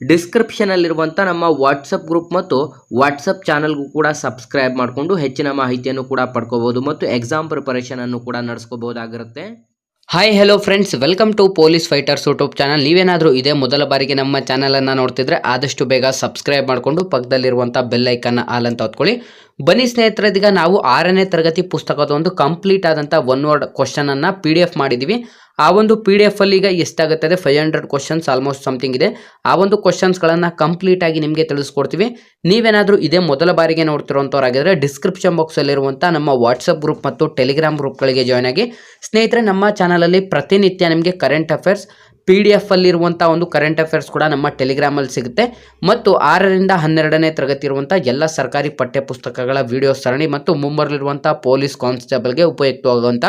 ಡಿಸ್ಕ್ರಿಪ್ಷನಲ್ಲಿರುವಂಥ ನಮ್ಮ WhatsApp group ಮತ್ತು WhatsApp ಚಾನಲ್ಗೂ ಕೂಡ ಸಬ್ಸ್ಕ್ರೈಬ್ ಮಾಡಿಕೊಂಡು ಹೆಚ್ಚಿನ ಮಾಹಿತಿಯನ್ನು ಕೂಡ ಪಡ್ಕೋಬೋದು ಮತ್ತು ಎಕ್ಸಾಮ್ ಪ್ರಿಪರೇಷನ್ ಅನ್ನು ಕೂಡ ನಡೆಸ್ಕೋಬಹುದಾಗಿರುತ್ತೆ. Hi hello friends welcome to police fighters YouTube channel ನೀವೇನಾದರೂ ಇದೇ ಮೊದಲ ಬಾರಿಗೆ ನಮ್ಮ ಚಾನಲನ್ನು ನೋಡ್ತಿದ್ರೆ ಆದಷ್ಟು ಬೇಗ ಸಬ್ಸ್ಕ್ರೈಬ್ ಮಾಡಿಕೊಂಡು ಪಕ್ಕದಲ್ಲಿರುವಂಥ ಬೆಲ್ಲೈಕನ್ನು ಆಲ್ ಅಂತ ಹೊತ್ಕೊಳ್ಳಿ. ಬನ್ನಿ ಸ್ನೇಹಿತರೆ ಈಗ ನಾವು ಆರನೇ ತರಗತಿ ಪುಸ್ತಕದ ಒಂದು ಕಂಪ್ಲೀಟ್ ಆದಂಥ ಒನ್ ವರ್ಡ್ ಕ್ವಶನನ್ನು ಪಿ ಡಿ ಎಫ್ ಮಾಡಿದ್ದೀವಿ ಆ ಒಂದು ಪಿ ಡಿ ಎಫ್ ಅಲ್ಲಿ ಈಗ ಎಷ್ಟಾಗುತ್ತದೆ five hundred questions almost something ಇದೆ. ಆ ಒಂದು ಕ್ವಶನ್ಸ್ಗಳನ್ನು ಕಂಪ್ಲೀಟ್ ಆಗಿ ನಿಮಗೆ ತಿಳಿಸ್ಕೊಡ್ತೀವಿ. ನೀವೇನಾದರೂ ಇದೇ ಮೊದಲ ಬಾರಿಗೆ ನೋಡ್ತಿರುವಂಥವ್ರಾಗಿದ್ರೆ ಡಿಸ್ಕ್ರಿಪ್ಷನ್ ಬಾಕ್ಸಲ್ಲಿರುವಂಥ ನಮ್ಮ ವಾಟ್ಸಪ್ ಗ್ರೂಪ್ ಮತ್ತು ಟೆಲಿಗ್ರಾಮ್ ಗ್ರೂಪ್ಗಳಿಗೆ ಜಾಯ್ನ್ ಆಗಿ. ಸ್ನೇಹಿತರೆ, ನಮ್ಮ ಚಾನಲಲ್ಲಿ ಪ್ರತಿನಿತ್ಯ ನಿಮಗೆ current affairs P D F ಅಲ್ಲಿರುವಂಥ ಒಂದು ಕರೆಂಟ್ ಅಫೇರ್ಸ್ ಕೂಡ ನಮ್ಮ ಟೆಲಿಗ್ರಾಮಲ್ಲಿ ಸಿಗುತ್ತೆ. ಮತ್ತು ಆರರಿಂದ ಹನ್ನೆರಡನೇ ತರಗತಿ ಇರುವಂಥ ಎಲ್ಲ ಸರ್ಕಾರಿ ಪಠ್ಯ ಪುಸ್ತಕಗಳ ವಿಡಿಯೋ ಸರಣಿ ಮತ್ತು ಮುಂಬರಲಿರುವಂಥ ಪೊಲೀಸ್ ಕಾನ್ಸ್ಟೇಬಲ್ಗೆ ಉಪಯುಕ್ತವಾಗುವಂಥ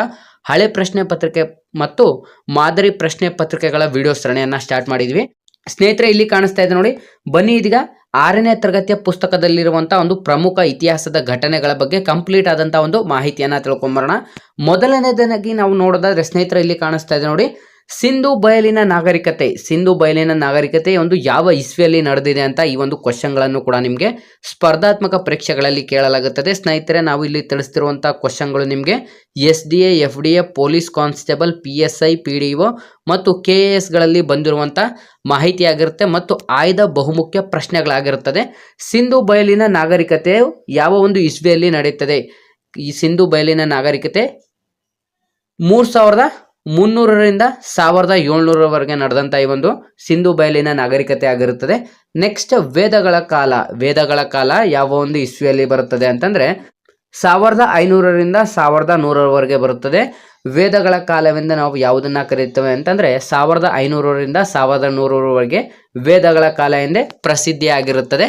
ಹಳೆ ಪ್ರಶ್ನೆ ಪತ್ರಿಕೆ ಮತ್ತು ಮಾದರಿ ಪ್ರಶ್ನೆ ಪತ್ರಿಕೆಗಳ ವಿಡಿಯೋ ಸರಣಿಯನ್ನು ಸ್ಟಾರ್ಟ್ ಮಾಡಿದ್ವಿ. ಸ್ನೇಹಿತರೆ, ಇಲ್ಲಿ ಕಾಣಿಸ್ತಾ ಇದೆ ನೋಡಿ. ಬನ್ನಿ ಇದೀಗ ಆರನೇ ತರಗತಿಯ ಪುಸ್ತಕದಲ್ಲಿರುವಂತಹ ಒಂದು ಪ್ರಮುಖ ಇತಿಹಾಸದ ಘಟನೆಗಳ ಬಗ್ಗೆ ಕಂಪ್ಲೀಟ್ ಆದಂತಹ ಒಂದು ಮಾಹಿತಿಯನ್ನ ತಿಳ್ಕೊಂಬರೋಣ. ಮೊದಲನೇದಾಗಿ ನಾವು ನೋಡೋದಾದ್ರೆ ಸ್ನೇಹಿತರೆ, ಇಲ್ಲಿ ಕಾಣಿಸ್ತಾ ಇದೆ ನೋಡಿ. ಸಿಂಧು ಬಯಲಿನ ನಾಗರಿಕತೆ. ಸಿಂಧು ಬಯಲಿನ ನಾಗರಿಕತೆ ಒಂದು ಯಾವ ಇಸ್ವಿಯಲ್ಲಿ ನಡೆದಿದೆ ಅಂತ ಈ ಒಂದು ಕ್ವಶನ್ಗಳನ್ನು ಕೂಡ ನಿಮಗೆ ಸ್ಪರ್ಧಾತ್ಮಕ ಪರೀಕ್ಷೆಗಳಲ್ಲಿ ಕೇಳಲಾಗುತ್ತದೆ. ಸ್ನೇಹಿತರೆ, ನಾವು ಇಲ್ಲಿ ತಿಳಿಸ್ತಿರುವಂಥ ಕ್ವಶನ್ಗಳು ನಿಮಗೆ S D A, F D A, police constable, P S I, P D O ಮತ್ತು ಕೆ ಎ ಎಸ್ಗಳಲ್ಲಿ ಬಂದಿರುವಂಥ ಮಾಹಿತಿಯಾಗಿರುತ್ತೆ ಮತ್ತು ಆಯ್ದ ಬಹುಮುಖ್ಯ ಪ್ರಶ್ನೆಗಳಾಗಿರುತ್ತದೆ. ಸಿಂಧು ಬಯಲಿನ ನಾಗರಿಕತೆಯು ಯಾವ ಒಂದು ಇಸ್ವಿಯಲ್ಲಿ ನಡೆಯುತ್ತದೆ? ಈ ಸಿಂಧು ಬಯಲಿನ ನಾಗರಿಕತೆ ಮೂರು ಸಾವಿರದ ಮುನ್ನೂರರಿಂದ ಸಾವಿರದ ಏಳ್ನೂರವರೆಗೆ ನಡೆದಂಥ ಈ ಒಂದು ಸಿಂಧು ಬಯಲಿನ ನಾಗರಿಕತೆ ಆಗಿರುತ್ತದೆ. ನೆಕ್ಸ್ಟ್ ವೇದಗಳ ಕಾಲ. ವೇದಗಳ ಕಾಲ ಯಾವ ಒಂದು ಇಸ್ವಿಯಲ್ಲಿ ಬರುತ್ತದೆ ಅಂತಂದರೆ ಸಾವಿರದ ಐನೂರರಿಂದ ಸಾವಿರದ ನೂರರವರೆಗೆ ಬರುತ್ತದೆ. ವೇದಗಳ ಕಾಲವೆಂದು ನಾವು ಯಾವುದನ್ನು ಕರೆಯುತ್ತೇವೆ ಅಂತಂದರೆ ಸಾವಿರದ ಐನೂರರಿಂದ ಸಾವಿರದ ನೂರರವರೆಗೆ ವೇದಗಳ ಕಾಲ ಎಂದೇ ಪ್ರಸಿದ್ಧಿಯಾಗಿರುತ್ತದೆ.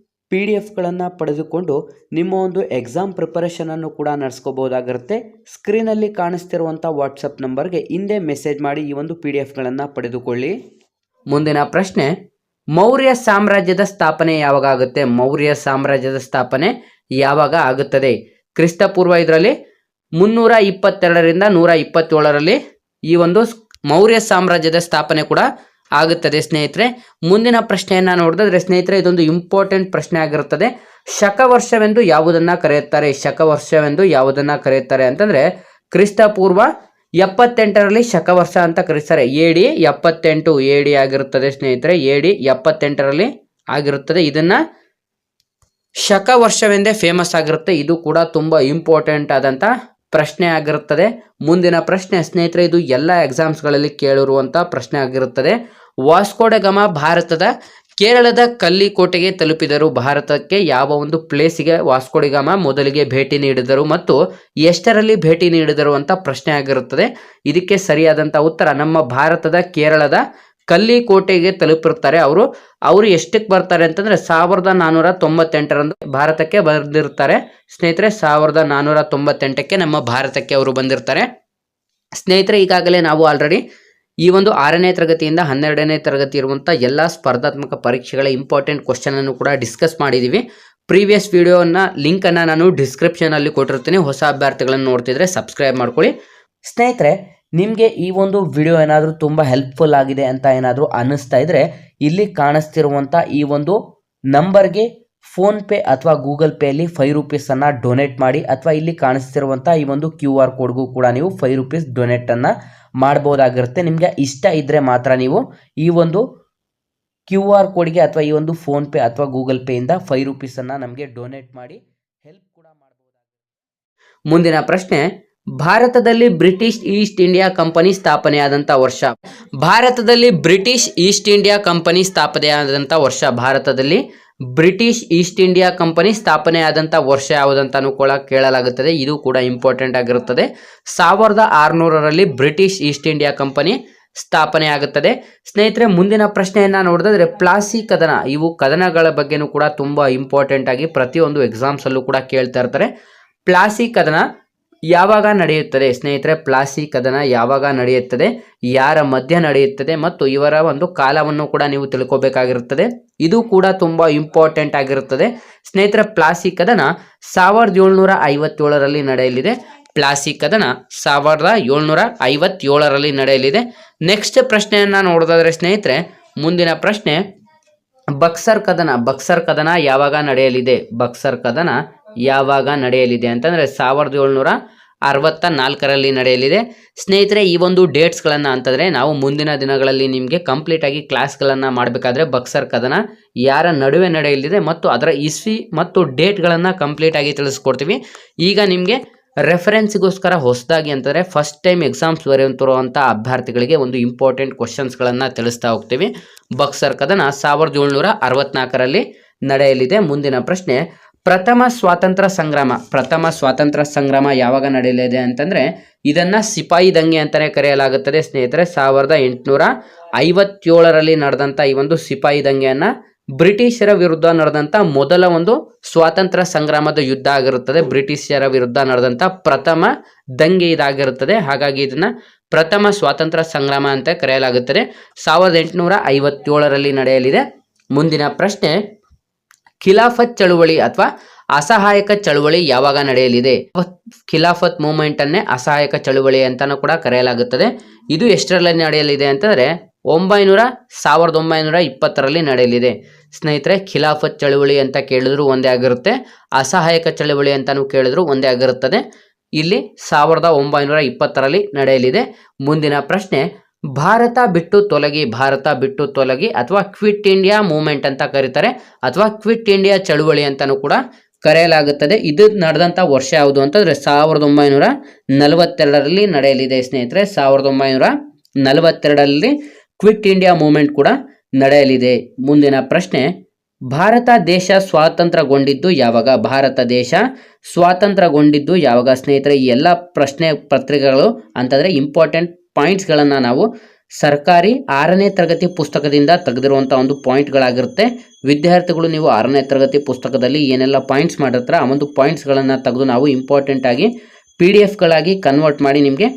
ಪಿ ಡಿ ಎಫ್ಗಳನ್ನು ಪಡೆದುಕೊಂಡು ನಿಮ್ಮ ಒಂದು ಎಕ್ಸಾಮ್ ಪ್ರಿಪರೇಷನನ್ನು ಕೂಡ ನಡೆಸ್ಕೋಬೋದಾಗಿರುತ್ತೆ ಸ್ಕ್ರೀನಲ್ಲಿ ಕಾಣಿಸ್ತಿರುವಂಥ ವಾಟ್ಸಪ್ ನಂಬರ್ಗೆ ಹಿಂದೆ ಮೆಸೇಜ್ ಮಾಡಿ ಈ ಒಂದು ಪಿ ಡಿ ಎಫ್ಗಳನ್ನು ಪಡೆದುಕೊಳ್ಳಿ. ಮುಂದಿನ ಪ್ರಶ್ನೆ, ಮೌರ್ಯ ಸಾಮ್ರಾಜ್ಯದ ಸ್ಥಾಪನೆ ಯಾವಾಗ ಆಗುತ್ತೆ? ಮೌರ್ಯ ಸಾಮ್ರಾಜ್ಯದ ಸ್ಥಾಪನೆ ಯಾವಾಗ ಆಗುತ್ತದೆ? ಕ್ರಿಸ್ತಪೂರ್ವ ಇದರಲ್ಲಿ ಮುನ್ನೂರ ಇಪ್ಪತ್ತೆರಡರಿಂದ ನೂರ ಇಪ್ಪತ್ತೇಳರಲ್ಲಿ ಈ ಒಂದು ಮೌರ್ಯ ಸಾಮ್ರಾಜ್ಯದ ಸ್ಥಾಪನೆ ಕೂಡ ಆಗುತ್ತದೆ ಸ್ನೇಹಿತರೆ. ಮುಂದಿನ ಪ್ರಶ್ನೆಯನ್ನ ನೋಡಿದ್ರೆ ಸ್ನೇಹಿತರೆ, ಇದೊಂದು ಇಂಪಾರ್ಟೆಂಟ್ ಪ್ರಶ್ನೆ ಆಗಿರುತ್ತದೆ. ಶಕವರ್ಷವೆಂದು ಯಾವುದನ್ನ ಕರೆಯುತ್ತಾರೆ? ಶಕವರ್ಷವೆಂದು ಯಾವುದನ್ನ ಕರೆಯುತ್ತಾರೆ ಅಂತಂದ್ರೆ ಕ್ರಿಸ್ತಪೂರ್ವ ಎಪ್ಪತ್ತೆಂಟರಲ್ಲಿ ಶಕವರ್ಷ ಅಂತ ಕರೆಸ್ತಾರೆ. ಎ ಡಿ ಎಪ್ಪತ್ತೆಂಟು ಎ ಡಿ ಆಗಿರುತ್ತದೆ ಸ್ನೇಹಿತರೆ. ಎ ಡಿ ಎಪ್ಪತ್ತೆಂಟರಲ್ಲಿ ಆಗಿರುತ್ತದೆ. ಇದನ್ನ ಶಕವರ್ಷವೆಂದೇ ಫೇಮಸ್ ಆಗಿರುತ್ತೆ. ಇದು ಕೂಡ ತುಂಬ ಇಂಪಾರ್ಟೆಂಟ್ ಆದಂಥ ಪ್ರಶ್ನೆ ಆಗಿರುತ್ತದೆ. ಮುಂದಿನ ಪ್ರಶ್ನೆ ಸ್ನೇಹಿತರೆ, ಇದು ಎಲ್ಲ ಎಕ್ಸಾಮ್ಸ್ಗಳಲ್ಲಿ ಕೇಳಿರುವಂಥ ಪ್ರಶ್ನೆ ಆಗಿರುತ್ತದೆ. ವಾಸ್ಕೋಡಗಮ ಭಾರತದ ಕೇರಳದ ಕಲ್ಲಿಕೋಟೆಗೆ ತಲುಪಿದರು. ಭಾರತಕ್ಕೆ ಯಾವ ಒಂದು ಪ್ಲೇಸಿಗೆ ವಾಸ್ಕೋಡಿಗಾಮ ಮೊದಲಿಗೆ ಭೇಟಿ ನೀಡಿದರು ಮತ್ತು ಎಷ್ಟರಲ್ಲಿ ಭೇಟಿ ನೀಡಿದರು ಅಂತ ಪ್ರಶ್ನೆ ಆಗಿರುತ್ತದೆ. ಇದಕ್ಕೆ ಸರಿಯಾದಂಥ ಉತ್ತರ ನಮ್ಮ ಭಾರತದ ಕೇರಳದ ಕಲ್ಲಿಕೋಟೆಗೆ ತಲುಪಿರ್ತಾರೆ ಅವರು ಅವರು ಎಷ್ಟಕ್ಕೆ ಬರ್ತಾರೆ ಅಂತಂದ್ರೆ ಸಾವಿರದ ನಾನ್ನೂರ ತೊಂಬತ್ತೆಂಟರಂದು ಭಾರತಕ್ಕೆ ಬಂದಿರ್ತಾರೆ ಸ್ನೇಹಿತರೆ, ಸಾವಿರದ ನಾನ್ನೂರ ತೊಂಬತ್ತೆಂಟಕ್ಕೆ ನಮ್ಮ ಭಾರತಕ್ಕೆ ಅವರು ಬಂದಿರ್ತಾರೆ ಸ್ನೇಹಿತರೆ, ಈಗಾಗಲೇ ನಾವು ಆಲ್ರೆಡಿ ಈ ಒಂದು ಆರನೇ ತರಗತಿಯಿಂದ ಹನ್ನೆರಡನೇ ತರಗತಿ ಇರುವಂಥ ಎಲ್ಲ ಸ್ಪರ್ಧಾತ್ಮಕ ಪರೀಕ್ಷೆಗಳ ಇಂಪಾರ್ಟೆಂಟ್ ಕ್ವಶನ್ ಅನ್ನು ಕೂಡ ಡಿಸ್ಕಸ್ ಮಾಡಿದ್ದೀವಿ ಪ್ರೀವಿಯಸ್ ವಿಡಿಯೋನ ಲಿಂಕನ್ನು ನಾನು ಡಿಸ್ಕ್ರಿಪ್ಷನಲ್ಲಿ ಕೊಟ್ಟಿರ್ತೀನಿ. ಹೊಸ ಅಭ್ಯರ್ಥಿಗಳನ್ನು ನೋಡ್ತಿದ್ರೆ ಸಬ್ಸ್ಕ್ರೈಬ್ ಮಾಡ್ಕೊಳ್ಳಿ. ಸ್ನೇಹಿತರೆ, ನಿಮಗೆ ಈ ಒಂದು ವಿಡಿಯೋ ಏನಾದರೂ ತುಂಬ ಹೆಲ್ಪ್ಫುಲ್ ಆಗಿದೆ ಅಂತ ಏನಾದರೂ ಅನ್ನಿಸ್ತಾ ಇದ್ದರೆ ಇಲ್ಲಿ ಕಾಣಿಸ್ತಿರುವಂಥ ಈ ಒಂದು ನಂಬರ್ಗೆ ಫೋನ್ಪೇ ಅಥವಾ ಗೂಗಲ್ ಪೇಯಲ್ಲಿ ಫೈವ್ ರುಪೀಸನ್ನು ಡೊನೇಟ್ ಮಾಡಿ ಅಥವಾ ಇಲ್ಲಿ ಕಾಣಿಸ್ತಿರುವಂಥ ಈ ಒಂದು ಕ್ಯೂ ಆರ್ ಕೋಡ್ಗೂ ಕೂಡ ನೀವು ಫೈವ್ ರುಪೀಸ್ ಡೊನೇಟನ್ನು ಮಾಡ್ಬೋದಾಗಿರುತ್ತೆ. ನಿಮಗೆ ಇಷ್ಟ ಇದ್ದರೆ ಮಾತ್ರ ನೀವು ಈ ಒಂದು ಕ್ಯೂ ಆರ್ ಕೋಡ್ಗೆ ಅಥವಾ ಈ ಒಂದು ಫೋನ್ಪೇ ಅಥವಾ ಗೂಗಲ್ ಪೇಯಿಂದ ಫೈವ್ ರುಪೀಸನ್ನು ನಮಗೆ ಡೊನೇಟ್ ಮಾಡಿ ಹೆಲ್ಪ್ ಕೂಡ ಮಾಡ್ಬೋದಾಗಿರುತ್ತೆ. ಮುಂದಿನ ಪ್ರಶ್ನೆ, ಭಾರತದಲ್ಲಿ ಬ್ರಿಟಿಷ್ ಈಸ್ಟ್ ಇಂಡಿಯಾ ಕಂಪನಿ ಸ್ಥಾಪನೆಯಾದಂಥ ವರ್ಷ. ಭಾರತದಲ್ಲಿ ಬ್ರಿಟಿಷ್ ಈಸ್ಟ್ ಇಂಡಿಯಾ ಕಂಪನಿ ಸ್ಥಾಪನೆಯಾದಂಥ ವರ್ಷ ಭಾರತದಲ್ಲಿ. ಬ್ರಿಟಿಷ್ ಈಸ್ಟ್ ಇಂಡಿಯಾ ಕಂಪನಿ ಸ್ಥಾಪನೆಯಾದಂಥ ವರ್ಷ ಯಾವುದಂತಾನು ಕೂಡ ಕೇಳಲಾಗುತ್ತದೆ. ಇದು ಕೂಡ ಇಂಪಾರ್ಟೆಂಟ್ ಆಗಿರುತ್ತದೆ. ಸಾವಿರದ ಆರುನೂರರಲ್ಲಿ ಬ್ರಿಟಿಷ್ ಈಸ್ಟ್ ಇಂಡಿಯಾ ಕಂಪನಿ ಸ್ಥಾಪನೆ ಆಗುತ್ತದೆ ಸ್ನೇಹಿತರೆ, ಮುಂದಿನ ಪ್ರಶ್ನೆಯನ್ನ ನೋಡಿದ್ರೆ ಪ್ಲಾಸಿ ಕದನ. ಇವು ಕದನಗಳ ಬಗ್ಗೆನೂ ಕೂಡ ತುಂಬಾ ಇಂಪಾರ್ಟೆಂಟ್ ಆಗಿ ಪ್ರತಿಯೊಂದು ಎಕ್ಸಾಮ್ಸಲ್ಲೂ ಕೂಡ ಕೇಳ್ತಾ ಇರ್ತಾರೆ. ಪ್ಲಾಸಿ ಕದನ ಯಾವಾಗ ನಡೆಯುತ್ತದೆ? ಸ್ನೇಹಿತರೆ, ಪ್ಲಾಸಿ ಕದನ ಯಾವಾಗ ನಡೆಯುತ್ತದೆ? ಯಾರ ಮಧ್ಯ ನಡೆಯುತ್ತದೆ? ಮತ್ತು ಇವರ ಒಂದು ಕಾಲವನ್ನು ಕೂಡ ನೀವು ತಿಳ್ಕೊಬೇಕಾಗಿರುತ್ತದೆ. ಇದು ಕೂಡ ತುಂಬ ಇಂಪಾರ್ಟೆಂಟ್ ಆಗಿರುತ್ತದೆ. ಸ್ನೇಹಿತರೆ, ಪ್ಲಾಸಿ ಕದನ ಸಾವಿರದ ಏಳ್ನೂರ ಐವತ್ತೇಳರಲ್ಲಿ ನಡೆಯಲಿದೆ. ಪ್ಲಾಸಿ ಕದನ ಸಾವಿರದ ಏಳ್ನೂರ ಐವತ್ತೇಳರಲ್ಲಿ ನಡೆಯಲಿದೆ. ನೆಕ್ಸ್ಟ್ ಪ್ರಶ್ನೆಯನ್ನ ನೋಡೋದಾದ್ರೆ ಸ್ನೇಹಿತರೆ, ಮುಂದಿನ ಪ್ರಶ್ನೆ, ಬಕ್ಸರ್ ಕದನ ಬಕ್ಸರ್ ಕದನ ಯಾವಾಗ ನಡೆಯಲಿದೆ? ಬಕ್ಸರ್ ಕದನ ಯಾವಾಗ ನಡೆಯಲಿದೆ ಅಂತಂದ್ರೆ ಸಾವಿರದ ಏಳ್ನೂರ ಅರವತ್ತ ನಾಲ್ಕರಲ್ಲಿ ನಡೆಯಲಿದೆ. ಸ್ನೇಹಿತರೆ, ಈ ಒಂದು ಡೇಟ್ಸ್ಗಳನ್ನು ಅಂತಂದರೆ ನಾವು ಮುಂದಿನ ದಿನಗಳಲ್ಲಿ ನಿಮಗೆ ಕಂಪ್ಲೀಟ್ ಆಗಿ ಕ್ಲಾಸ್ಗಳನ್ನು ಮಾಡಬೇಕಾದ್ರೆ ಬಕ್ಸರ್ ಕದನ ಯಾರ ನಡುವೆ ನಡೆಯಲಿದೆ ಮತ್ತು ಅದರ ಇಸ್ವಿ ಮತ್ತು ಡೇಟ್ಗಳನ್ನು ಕಂಪ್ಲೀಟ್ ಆಗಿ ತಿಳಿಸ್ಕೊಡ್ತೀವಿ. ಈಗ ನಿಮಗೆ ರೆಫರೆನ್ಸ್ಗೋಸ್ಕರ ಹೊಸದಾಗಿ ಅಂತಂದರೆ ಫಸ್ಟ್ ಟೈಮ್ ಎಕ್ಸಾಮ್ಸ್ ಬರೆಯುತ್ತಿರುವಂಥ ಅಭ್ಯರ್ಥಿಗಳಿಗೆ ಒಂದು ಇಂಪಾರ್ಟೆಂಟ್ ಕ್ವಶನ್ಸ್ಗಳನ್ನು ತಿಳಿಸ್ತಾ ಹೋಗ್ತೀವಿ. ಬಕ್ಸರ್ ಕದನ ಸಾವಿರದ ಏಳ್ನೂರ ನಡೆಯಲಿದೆ. ಮುಂದಿನ ಪ್ರಶ್ನೆ ಪ್ರಥಮ ಸ್ವಾತಂತ್ರ್ಯ ಸಂಗ್ರಾಮ, ಪ್ರಥಮ ಸ್ವಾತಂತ್ರ್ಯ ಸಂಗ್ರಾಮ ಯಾವಾಗ ನಡೆಯಲಿದೆ ಅಂತಂದರೆ ಇದನ್ನು ಸಿಪಾಯಿ ದಂಗೆ ಅಂತಲೇ ಕರೆಯಲಾಗುತ್ತದೆ. ಸ್ನೇಹಿತರೆ, ಸಾವಿರದ ಎಂಟುನೂರ ಐವತ್ತೇಳರಲ್ಲಿ ನಡೆದಂಥ ಈ ಒಂದು ಸಿಪಾಯಿ ದಂಗೆಯನ್ನು ಬ್ರಿಟಿಷರ ವಿರುದ್ಧ ನಡೆದಂಥ ಮೊದಲ ಒಂದು ಸ್ವಾತಂತ್ರ್ಯ ಸಂಗ್ರಾಮದ ಯುದ್ಧ ಆಗಿರುತ್ತದೆ. ಬ್ರಿಟಿಷರ ವಿರುದ್ಧ ನಡೆದಂಥ ಪ್ರಥಮ ದಂಗೆ ಇದಾಗಿರುತ್ತದೆ. ಹಾಗಾಗಿ ಇದನ್ನ ಪ್ರಥಮ ಸ್ವಾತಂತ್ರ್ಯ ಸಂಗ್ರಾಮ ಅಂತ ಕರೆಯಲಾಗುತ್ತದೆ. ಸಾವಿರದ ಎಂಟುನೂರ ಐವತ್ತೇಳರಲ್ಲಿ ನಡೆಯಲಿದೆ. ಮುಂದಿನ ಪ್ರಶ್ನೆ ಖಿಲಾಫತ್ ಚಳುವಳಿ ಅಥವಾ ಅಸಹಾಯಕ ಚಳುವಳಿ ಯಾವಾಗ ನಡೆಯಲಿದೆ? ಖಿಲಾಫತ್ ಮೂವ್ಮೆಂಟ್ ಅನ್ನೇ ಅಸಹಾಯಕ ಚಳುವಳಿ ಅಂತಾನೂ ಕೂಡ ಕರೆಯಲಾಗುತ್ತದೆ. ಇದು ಎಷ್ಟರಲ್ಲಿ ನಡೆಯಲಿದೆ ಅಂತಂದ್ರೆ ಒಂಬೈನೂರ, ಸಾವಿರದ ಒಂಬೈನೂರ ಇಪ್ಪತ್ತರಲ್ಲಿ ನಡೆಯಲಿದೆ. ಸ್ನೇಹಿತರೆ, ಖಿಲಾಫತ್ ಚಳುವಳಿ ಅಂತ ಕೇಳಿದ್ರು ಒಂದೇ ಆಗಿರುತ್ತೆ. ಅಸಹಾಯಕ ಚಳುವಳಿ ಅಂತಾನು ಕೇಳಿದ್ರು ಒಂದೇ ಆಗಿರುತ್ತದೆ. ಇಲ್ಲಿ ಸಾವಿರದ ಒಂಬೈನೂರ ಇಪ್ಪತ್ತರಲ್ಲಿ ನಡೆಯಲಿದೆ. ಮುಂದಿನ ಪ್ರಶ್ನೆ ಭಾರತ ಬಿಟ್ಟು ತೊಲಗಿ, ಭಾರತ ಬಿಟ್ಟು ತೊಲಗಿ ಅಥವಾ ಕ್ವಿಟ್ ಇಂಡಿಯಾ ಮೂವ್ಮೆಂಟ್ ಅಂತ ಕರೀತಾರೆ. ಅಥವಾ ಕ್ವಿಟ್ ಇಂಡಿಯಾ ಚಳುವಳಿ ಅಂತಲೂ ಕೂಡ ಕರೆಯಲಾಗುತ್ತದೆ. ಇದು ನಡೆದಂಥ ವರ್ಷ ಯಾವುದು ಅಂತಂದರೆ ಸಾವಿರದ ಒಂಬೈನೂರ ನಲವತ್ತೆರಡರಲ್ಲಿ ನಡೆಯಲಿದೆ ಸ್ನೇಹಿತರೆ. ಸಾವಿರದ ಒಂಬೈನೂರ ನಲವತ್ತೆರಡರಲ್ಲಿ ಕ್ವಿಟ್ ಇಂಡಿಯಾ ಮೂವ್ಮೆಂಟ್ ಕೂಡ ನಡೆಯಲಿದೆ. ಮುಂದಿನ ಪ್ರಶ್ನೆ, ಭಾರತ ದೇಶ ಸ್ವಾತಂತ್ರ್ಯಗೊಂಡಿದ್ದು ಯಾವಾಗ? ಭಾರತ ದೇಶ ಸ್ವಾತಂತ್ರ್ಯಗೊಂಡಿದ್ದು ಯಾವಾಗ? ಸ್ನೇಹಿತರೆ, ಈ ಎಲ್ಲ ಪ್ರಶ್ನೆ ಪತ್ರಿಕೆಗಳು ಅಂತಂದರೆ ಇಂಪಾರ್ಟೆಂಟ್ ಪಾಯಿಂಟ್ಸ್ಗಳನ್ನು ನಾವು ಸರ್ಕಾರಿ ಆರನೇ ತರಗತಿ ಪುಸ್ತಕದಿಂದ ತೆಗೆದಿರುವಂಥ ಒಂದು ಪಾಯಿಂಟ್ಗಳಾಗಿರುತ್ತೆ. ವಿದ್ಯಾರ್ಥಿಗಳು ನೀವು ಆರನೇ ತರಗತಿ ಪುಸ್ತಕದಲ್ಲಿ ಏನೆಲ್ಲ ಪಾಯಿಂಟ್ಸ್ ಮಾಡಿರ್ತಾರೆ, ಆ ಒಂದು ಪಾಯಿಂಟ್ಸ್ಗಳನ್ನು ತೆಗೆದು ನಾವು ಇಂಪಾರ್ಟೆಂಟ್ ಆಗಿ ಪಿ ಡಿ ಎಫ್ಗಳಾಗಿ ಕನ್ವರ್ಟ್ ಮಾಡಿ ನಿಮಗೆ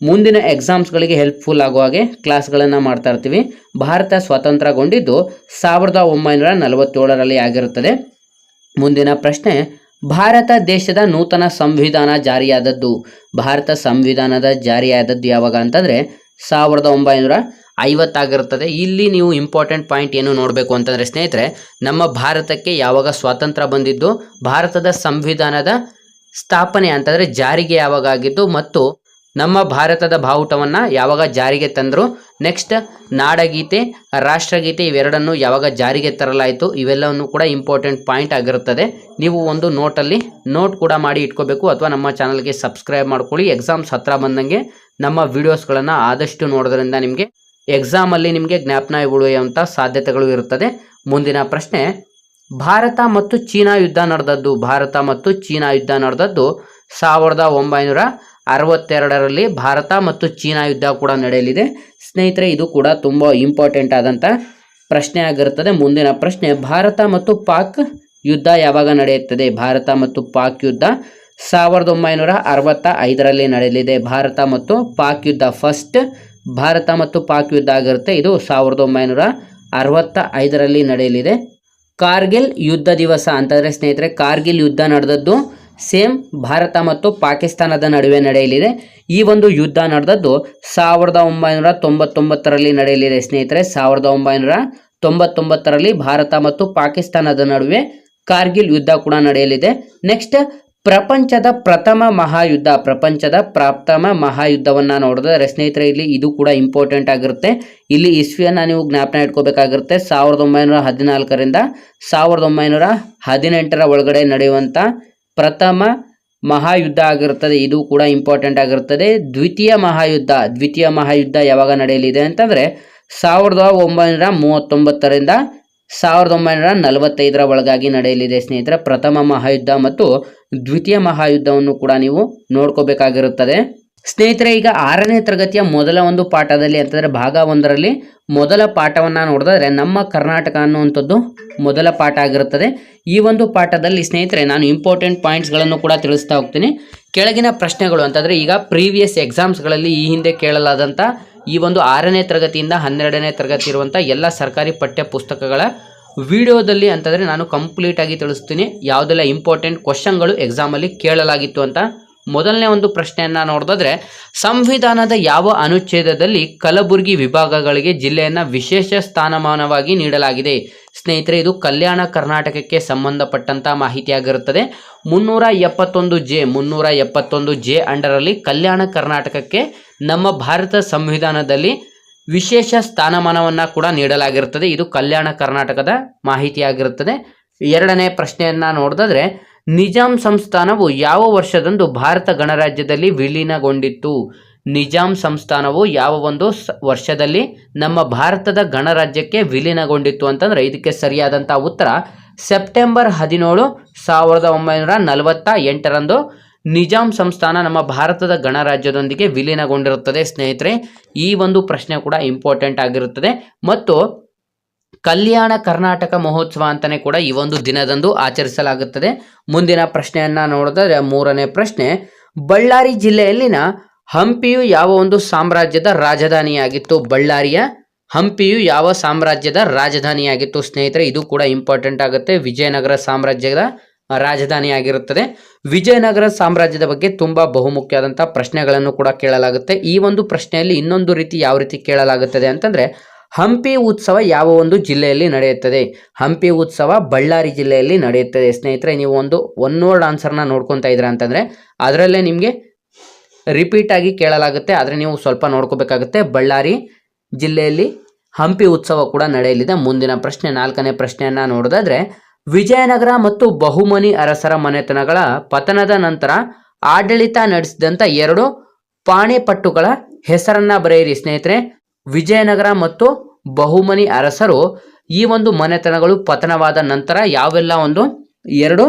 ಮುಂದಿನ ಎಕ್ಸಾಮ್ಸ್ಗಳಿಗೆ ಹೆಲ್ಪ್ಫುಲ್ ಆಗೋ ಹಾಗೆ ಕ್ಲಾಸ್ಗಳನ್ನು ಮಾಡ್ತಾ ಇರ್ತೀವಿ. ಭಾರತ ಸ್ವಾತಂತ್ರ್ಯಗೊಂಡಿದ್ದು ಸಾವಿರದ ಒಂಬೈನೂರ ನಲವತ್ತೇಳರಲ್ಲಿ ಆಗಿರುತ್ತದೆ. ಮುಂದಿನ ಪ್ರಶ್ನೆ ಭಾರತ ದೇಶದ ನೂತನ ಸಂವಿಧಾನ ಜಾರಿಯಾದದ್ದು. ಭಾರತ ಸಂವಿಧಾನದ ಜಾರಿಯಾದದ್ದು ಯಾವಾಗ ಅಂತಂದರೆ ಸಾವಿರದ ಒಂಬೈನೂರ ಐವತ್ತಾಗಿರುತ್ತದೆ. ಇಲ್ಲಿ ನೀವು ಇಂಪಾರ್ಟೆಂಟ್ ಪಾಯಿಂಟ್ ಏನು ನೋಡಬೇಕು ಅಂತಂದರೆ ಸ್ನೇಹಿತರೆ, ನಮ್ಮ ಭಾರತಕ್ಕೆ ಯಾವಾಗ ಸ್ವಾತಂತ್ರ್ಯ ಬಂದಿದ್ದು, ಭಾರತದ ಸಂವಿಧಾನದ ಸ್ಥಾಪನೆ ಅಂತಂದರೆ ಜಾರಿಗೆ ಯಾವಾಗ ಆಗಿದ್ದು ಮತ್ತು ನಮ್ಮ ಭಾರತದ ಬಾವುಟವನ್ನು ಯಾವಾಗ ಜಾರಿಗೆ ತಂದರು? ನೆಕ್ಸ್ಟ್ ನಾಡಗೀತೆ, ರಾಷ್ಟ್ರಗೀತೆ ಇವೆರಡನ್ನು ಯಾವಾಗ ಜಾರಿಗೆ ತರಲಾಯಿತು? ಇವೆಲ್ಲವನ್ನು ಕೂಡ ಇಂಪಾರ್ಟೆಂಟ್ ಪಾಯಿಂಟ್ ಆಗಿರುತ್ತದೆ. ನೀವು ಒಂದು ನೋಟಲ್ಲಿ ನೋಟ್ ಕೂಡ ಮಾಡಿ ಇಟ್ಕೋಬೇಕು ಅಥವಾ ನಮ್ಮ ಚಾನಲ್ಗೆ ಸಬ್ಸ್ಕ್ರೈಬ್ ಮಾಡ್ಕೊಳ್ಳಿ. ಎಕ್ಸಾಮ್ಸ್ ಹತ್ರ ಬಂದಂಗೆ ನಮ್ಮ ವಿಡಿಯೋಸ್ಗಳನ್ನು ಆದಷ್ಟು ನೋಡೋದ್ರಿಂದ ನಿಮಗೆ ಎಕ್ಸಾಮಲ್ಲಿ ನಿಮಗೆ ಜ್ಞಾಪನ ಉಳಿಯುವಂಥ ಸಾಧ್ಯತೆಗಳು ಇರುತ್ತದೆ. ಮುಂದಿನ ಪ್ರಶ್ನೆ, ಭಾರತ ಮತ್ತು ಚೀನಾ ಯುದ್ಧ ನಡೆದದ್ದು? ಭಾರತ ಮತ್ತು ಚೀನಾ ಯುದ್ಧ ನಡೆದದ್ದು ಸಾವಿರದ ಒಂಬೈನೂರ ಅರವತ್ತೆರಡರಲ್ಲಿ ಭಾರತ ಮತ್ತು ಚೀನಾ ಯುದ್ಧ ಕೂಡ ನಡೆಯಲಿದೆ. ಸ್ನೇಹಿತರೆ, ಇದು ಕೂಡ ತುಂಬ ಇಂಪಾರ್ಟೆಂಟ್ ಆದಂಥ ಪ್ರಶ್ನೆ ಆಗಿರುತ್ತದೆ. ಮುಂದಿನ ಪ್ರಶ್ನೆ, ಭಾರತ ಮತ್ತು ಪಾಕ್ ಯುದ್ಧ ಯಾವಾಗ ನಡೆಯುತ್ತದೆ? ಭಾರತ ಮತ್ತು ಪಾಕ್ ಯುದ್ಧ ಸಾವಿರದ ಒಂಬೈನೂರ ಅರವತ್ತ ಐದರಲ್ಲಿ ನಡೆಯಲಿದೆ. ಭಾರತ ಮತ್ತು ಪಾಕ್ ಯುದ್ಧ ಫಸ್ಟ್ ಭಾರತ ಮತ್ತು ಪಾಕ್ ಯುದ್ಧ ಆಗಿರುತ್ತೆ. ಇದು ಸಾವಿರದ ಒಂಬೈನೂರ ಅರವತ್ತ ಐದರಲ್ಲಿ ನಡೆಯಲಿದೆ. ಕಾರ್ಗಿಲ್ ಯುದ್ಧ ದಿವಸ, ಅಂತಂದರೆ ಸ್ನೇಹಿತರೆ, ಕಾರ್ಗಿಲ್ ಯುದ್ಧ ನಡೆದದ್ದು ಸೇಮ್ ಭಾರತ ಮತ್ತು ಪಾಕಿಸ್ತಾನದ ನಡುವೆ ನಡೆಯಲಿದೆ. ಈ ಒಂದು ಯುದ್ಧ ನಡೆದದ್ದು ಸಾವಿರದ ಒಂಬೈನೂರ ತೊಂಬತ್ತೊಂಬತ್ತರಲ್ಲಿ ನಡೆಯಲಿದೆ. ಸ್ನೇಹಿತರೆ, ಸಾವಿರದ ಒಂಬೈನೂರ ತೊಂಬತ್ತೊಂಬತ್ತರಲ್ಲಿ ಭಾರತ ಮತ್ತು ಪಾಕಿಸ್ತಾನದ ನಡುವೆ ಕಾರ್ಗಿಲ್ ಯುದ್ಧ ಕೂಡ ನಡೆಯಲಿದೆ. ನೆಕ್ಸ್ಟ್, ಪ್ರಪಂಚದ ಪ್ರಥಮ ಮಹಾಯುದ್ಧ, ಪ್ರಪಂಚದ ಪ್ರಥಮ ಮಹಾಯುದ್ಧವನ್ನು ನೋಡಿದ್ರೆ ಸ್ನೇಹಿತರೆ, ಇಲ್ಲಿ ಇದು ಕೂಡ ಇಂಪಾರ್ಟೆಂಟ್ ಆಗಿರುತ್ತೆ. ಇಲ್ಲಿ ಇಸ್ವಿಯನ್ನು ನೀವು ಜ್ಞಾಪನ ಇಟ್ಕೋಬೇಕಾಗಿರುತ್ತೆ. ಸಾವಿರದ ಒಂಬೈನೂರ ಹದಿನಾಲ್ಕರಿಂದ ಸಾವಿರದ ಒಂಬೈನೂರ ಹದಿನೆಂಟರ ಒಳಗಡೆ ನಡೆಯುವಂಥ ಪ್ರಥಮ ಮಹಾಯುದ್ಧ ಆಗಿರುತ್ತದೆ. ಇದು ಕೂಡ ಇಂಪಾರ್ಟೆಂಟ್ ಆಗಿರುತ್ತದೆ. ದ್ವಿತೀಯ ಮಹಾಯುದ್ಧ. ದ್ವಿತೀಯ ಮಹಾಯುದ್ಧ ಯಾವಾಗ ನಡೆಯಲಿದೆ ಅಂತಂದರೆ ಸಾವಿರದ ಒಂಬೈನೂರ ಮೂವತ್ತೊಂಬತ್ತರಿಂದ ಸಾವಿರದ ಒಂಬೈನೂರ ನಲವತ್ತೈದರ ಒಳಗಾಗಿ ನಡೆಯಲಿದೆ ಸ್ನೇಹಿತರೆ. ಪ್ರಥಮ ಮಹಾಯುದ್ಧ ಮತ್ತು ದ್ವಿತೀಯ ಮಹಾಯುದ್ಧವನ್ನು ಕೂಡ ನೀವು ನೋಡ್ಕೋಬೇಕಾಗಿರುತ್ತದೆ. ಸ್ನೇಹಿತರೆ, ಈಗ ಆರನೇ ತರಗತಿಯ ಮೊದಲ ಒಂದು ಪಾಠದಲ್ಲಿ ಅಂತಂದರೆ ಭಾಗ ಒಂದರಲ್ಲಿ ಮೊದಲ ಪಾಠವನ್ನು ನೋಡಿದ್ರೆ ನಮ್ಮ ಕರ್ನಾಟಕ ಅನ್ನುವಂಥದ್ದು ಮೊದಲ ಪಾಠ ಆಗಿರುತ್ತದೆ. ಈ ಒಂದು ಪಾಠದಲ್ಲಿ ಸ್ನೇಹಿತರೆ, ನಾನು ಇಂಪಾರ್ಟೆಂಟ್ ಪಾಯಿಂಟ್ಸ್ಗಳನ್ನು ಕೂಡ ತಿಳಿಸ್ತಾ ಹೋಗ್ತೀನಿ. ಕೆಳಗಿನ ಪ್ರಶ್ನೆಗಳು ಅಂತಂದರೆ ಈಗ ಪ್ರೀವಿಯಸ್ ಎಕ್ಸಾಮ್ಸ್ಗಳಲ್ಲಿ ಈ ಹಿಂದೆ ಕೇಳಲಾದಂಥ ಈ ಒಂದು ಆರನೇ ತರಗತಿಯಿಂದ ಹನ್ನೆರಡನೇ ತರಗತಿ ಇರುವಂಥ ಎಲ್ಲ ಸರ್ಕಾರಿ ಪಠ್ಯ ಪುಸ್ತಕಗಳ ವಿಡಿಯೋದಲ್ಲಿ ಅಂತಂದರೆ ನಾನು ಕಂಪ್ಲೀಟಾಗಿ ತಿಳಿಸ್ತೀನಿ. ಯಾವುದೆಲ್ಲ ಇಂಪಾರ್ಟೆಂಟ್ ಕ್ವಶನ್ಗಳು ಎಕ್ಸಾಮಲ್ಲಿ ಕೇಳಲಾಗಿತ್ತು ಅಂತ ಮೊದಲನೇ ಒಂದು ಪ್ರಶ್ನೆಯನ್ನ ನೋಡಿದ್ರೆ ಸಂವಿಧಾನದ ಯಾವ ಅನುಚ್ಛೇದದಲ್ಲಿ ಕಲಬುರಗಿ ವಿಭಾಗಗಳಿಗೆ ಜಿಲ್ಲೆಯನ್ನ ವಿಶೇಷ ಸ್ಥಾನಮಾನವಾಗಿ ನೀಡಲಾಗಿದೆ? ಸ್ನೇಹಿತರೆ, ಇದು ಕಲ್ಯಾಣ ಕರ್ನಾಟಕಕ್ಕೆ ಸಂಬಂಧಪಟ್ಟಂತ ಮಾಹಿತಿಯಾಗಿರುತ್ತದೆ. ಮುನ್ನೂರ ಎಪ್ಪತ್ತೊಂದು ಜೆ, ಮುನ್ನೂರ ಎಪ್ಪತ್ತೊಂದು ಜೆ ಅಂಡರಲ್ಲಿ ಕಲ್ಯಾಣ ಕರ್ನಾಟಕಕ್ಕೆ ನಮ್ಮ ಭಾರತ ಸಂವಿಧಾನದಲ್ಲಿ ವಿಶೇಷ ಸ್ಥಾನಮಾನವನ್ನು ಕೂಡ ನೀಡಲಾಗಿರುತ್ತದೆ. ಇದು ಕಲ್ಯಾಣ ಕರ್ನಾಟಕದ ಮಾಹಿತಿಯಾಗಿರುತ್ತದೆ. ಎರಡನೇ ಪ್ರಶ್ನೆಯನ್ನ ನೋಡಿದ್ರೆ ನಿಜಾಂ ಸಂಸ್ಥಾನವು ಯಾವ ವರ್ಷದಂದು ಭಾರತ ಗಣರಾಜ್ಯದಲ್ಲಿ ವಿಲೀನಗೊಂಡಿತ್ತು? ನಿಜಾಂ ಸಂಸ್ಥಾನವು ಯಾವ ಒಂದು ವರ್ಷದಲ್ಲಿ ನಮ್ಮ ಭಾರತದ ಗಣರಾಜ್ಯಕ್ಕೆ ವಿಲೀನಗೊಂಡಿತ್ತು ಅಂತಂದರೆ ಇದಕ್ಕೆ ಸರಿಯಾದಂಥ ಉತ್ತರ ಸೆಪ್ಟೆಂಬರ್ ಹದಿನೇಳು, ಸಾವಿರದ ಒಂಬೈನೂರ ನಲವತ್ತ ಎಂಟರಂದು ನಿಜಾಂ ಸಂಸ್ಥಾನ ನಮ್ಮ ಭಾರತದ ಗಣರಾಜ್ಯದೊಂದಿಗೆ ವಿಲೀನಗೊಂಡಿರುತ್ತದೆ ಸ್ನೇಹಿತರೆ. ಈ ಒಂದು ಪ್ರಶ್ನೆ ಕೂಡ ಇಂಪಾರ್ಟೆಂಟ್ ಆಗಿರುತ್ತದೆ. ಮತ್ತು ಕಲ್ಯಾಣ ಕರ್ನಾಟಕ ಮಹೋತ್ಸವ ಅಂತಲೇ ಕೂಡ ಈ ಒಂದು ದಿನದಂದು ಆಚರಿಸಲಾಗುತ್ತದೆ. ಮುಂದಿನ ಪ್ರಶ್ನೆಯನ್ನು ನೋಡಿದ್ರೆ ಮೂರನೇ ಪ್ರಶ್ನೆ, ಬಳ್ಳಾರಿ ಜಿಲ್ಲೆಯಲ್ಲಿನ ಹಂಪಿಯು ಯಾವ ಒಂದು ಸಾಮ್ರಾಜ್ಯದ ರಾಜಧಾನಿಯಾಗಿತ್ತು? ಬಳ್ಳಾರಿಯ ಹಂಪಿಯು ಯಾವ ಸಾಮ್ರಾಜ್ಯದ ರಾಜಧಾನಿಯಾಗಿತ್ತು? ಸ್ನೇಹಿತರೆ, ಇದು ಕೂಡ ಇಂಪಾರ್ಟೆಂಟ್ ಆಗುತ್ತೆ. ವಿಜಯನಗರ ಸಾಮ್ರಾಜ್ಯದ ರಾಜಧಾನಿಯಾಗಿರುತ್ತದೆ. ವಿಜಯನಗರ ಸಾಮ್ರಾಜ್ಯದ ಬಗ್ಗೆ ತುಂಬ ಬಹುಮುಖ್ಯವಾದಂಥ ಪ್ರಶ್ನೆಗಳನ್ನು ಕೂಡ ಕೇಳಲಾಗುತ್ತೆ. ಈ ಒಂದು ಪ್ರಶ್ನೆಯಲ್ಲಿ ಇನ್ನೊಂದು ರೀತಿ ಯಾವ ರೀತಿ ಕೇಳಲಾಗುತ್ತದೆ ಅಂತಂದರೆ ಹಂಪಿ ಉತ್ಸವ ಯಾವ ಒಂದು ಜಿಲ್ಲೆಯಲ್ಲಿ ನಡೆಯುತ್ತದೆ? ಹಂಪಿ ಉತ್ಸವ ಬಳ್ಳಾರಿ ಜಿಲ್ಲೆಯಲ್ಲಿ ನಡೆಯುತ್ತದೆ. ಸ್ನೇಹಿತರೆ, ನೀವು ಒಂದು ಒನ್ ವರ್ಡ್ ಆನ್ಸರ್ನ ನೋಡ್ಕೊತಾ ಇದ್ದೀರಾ ಅಂತಂದರೆ, ಅದರಲ್ಲೇ ನಿಮಗೆ ರಿಪೀಟ್ ಆಗಿ ಕೇಳಲಾಗುತ್ತೆ. ಆದರೆ ನೀವು ಸ್ವಲ್ಪ ನೋಡ್ಕೋಬೇಕಾಗುತ್ತೆ. ಬಳ್ಳಾರಿ ಜಿಲ್ಲೆಯಲ್ಲಿ ಹಂಪಿ ಉತ್ಸವ ಕೂಡ ನಡೆಯಲಿದೆ. ಮುಂದಿನ ಪ್ರಶ್ನೆ, ನಾಲ್ಕನೇ ಪ್ರಶ್ನೆಯನ್ನು ನೋಡೋದಾದ್ರೆ, ವಿಜಯನಗರ ಮತ್ತು ಬಹುಮನಿ ಅರಸರ ಮನೆತನಗಳ ಪತನದ ನಂತರ ಆಡಳಿತ ನಡೆಸಿದಂಥ ಎರಡು ಪಾಣಿಪಟ್ಟುಗಳ ಹೆಸರನ್ನ ಬರೆಯಿರಿ ಸ್ನೇಹಿತರೆ. ವಿಜಯನಗರ ಮತ್ತು ಬಹುಮನಿ ಅರಸರು ಈ ಒಂದು ಮನೆತನಗಳು ಪತನವಾದ ನಂತರ ಯಾವೆಲ್ಲ ಒಂದು ಎರಡು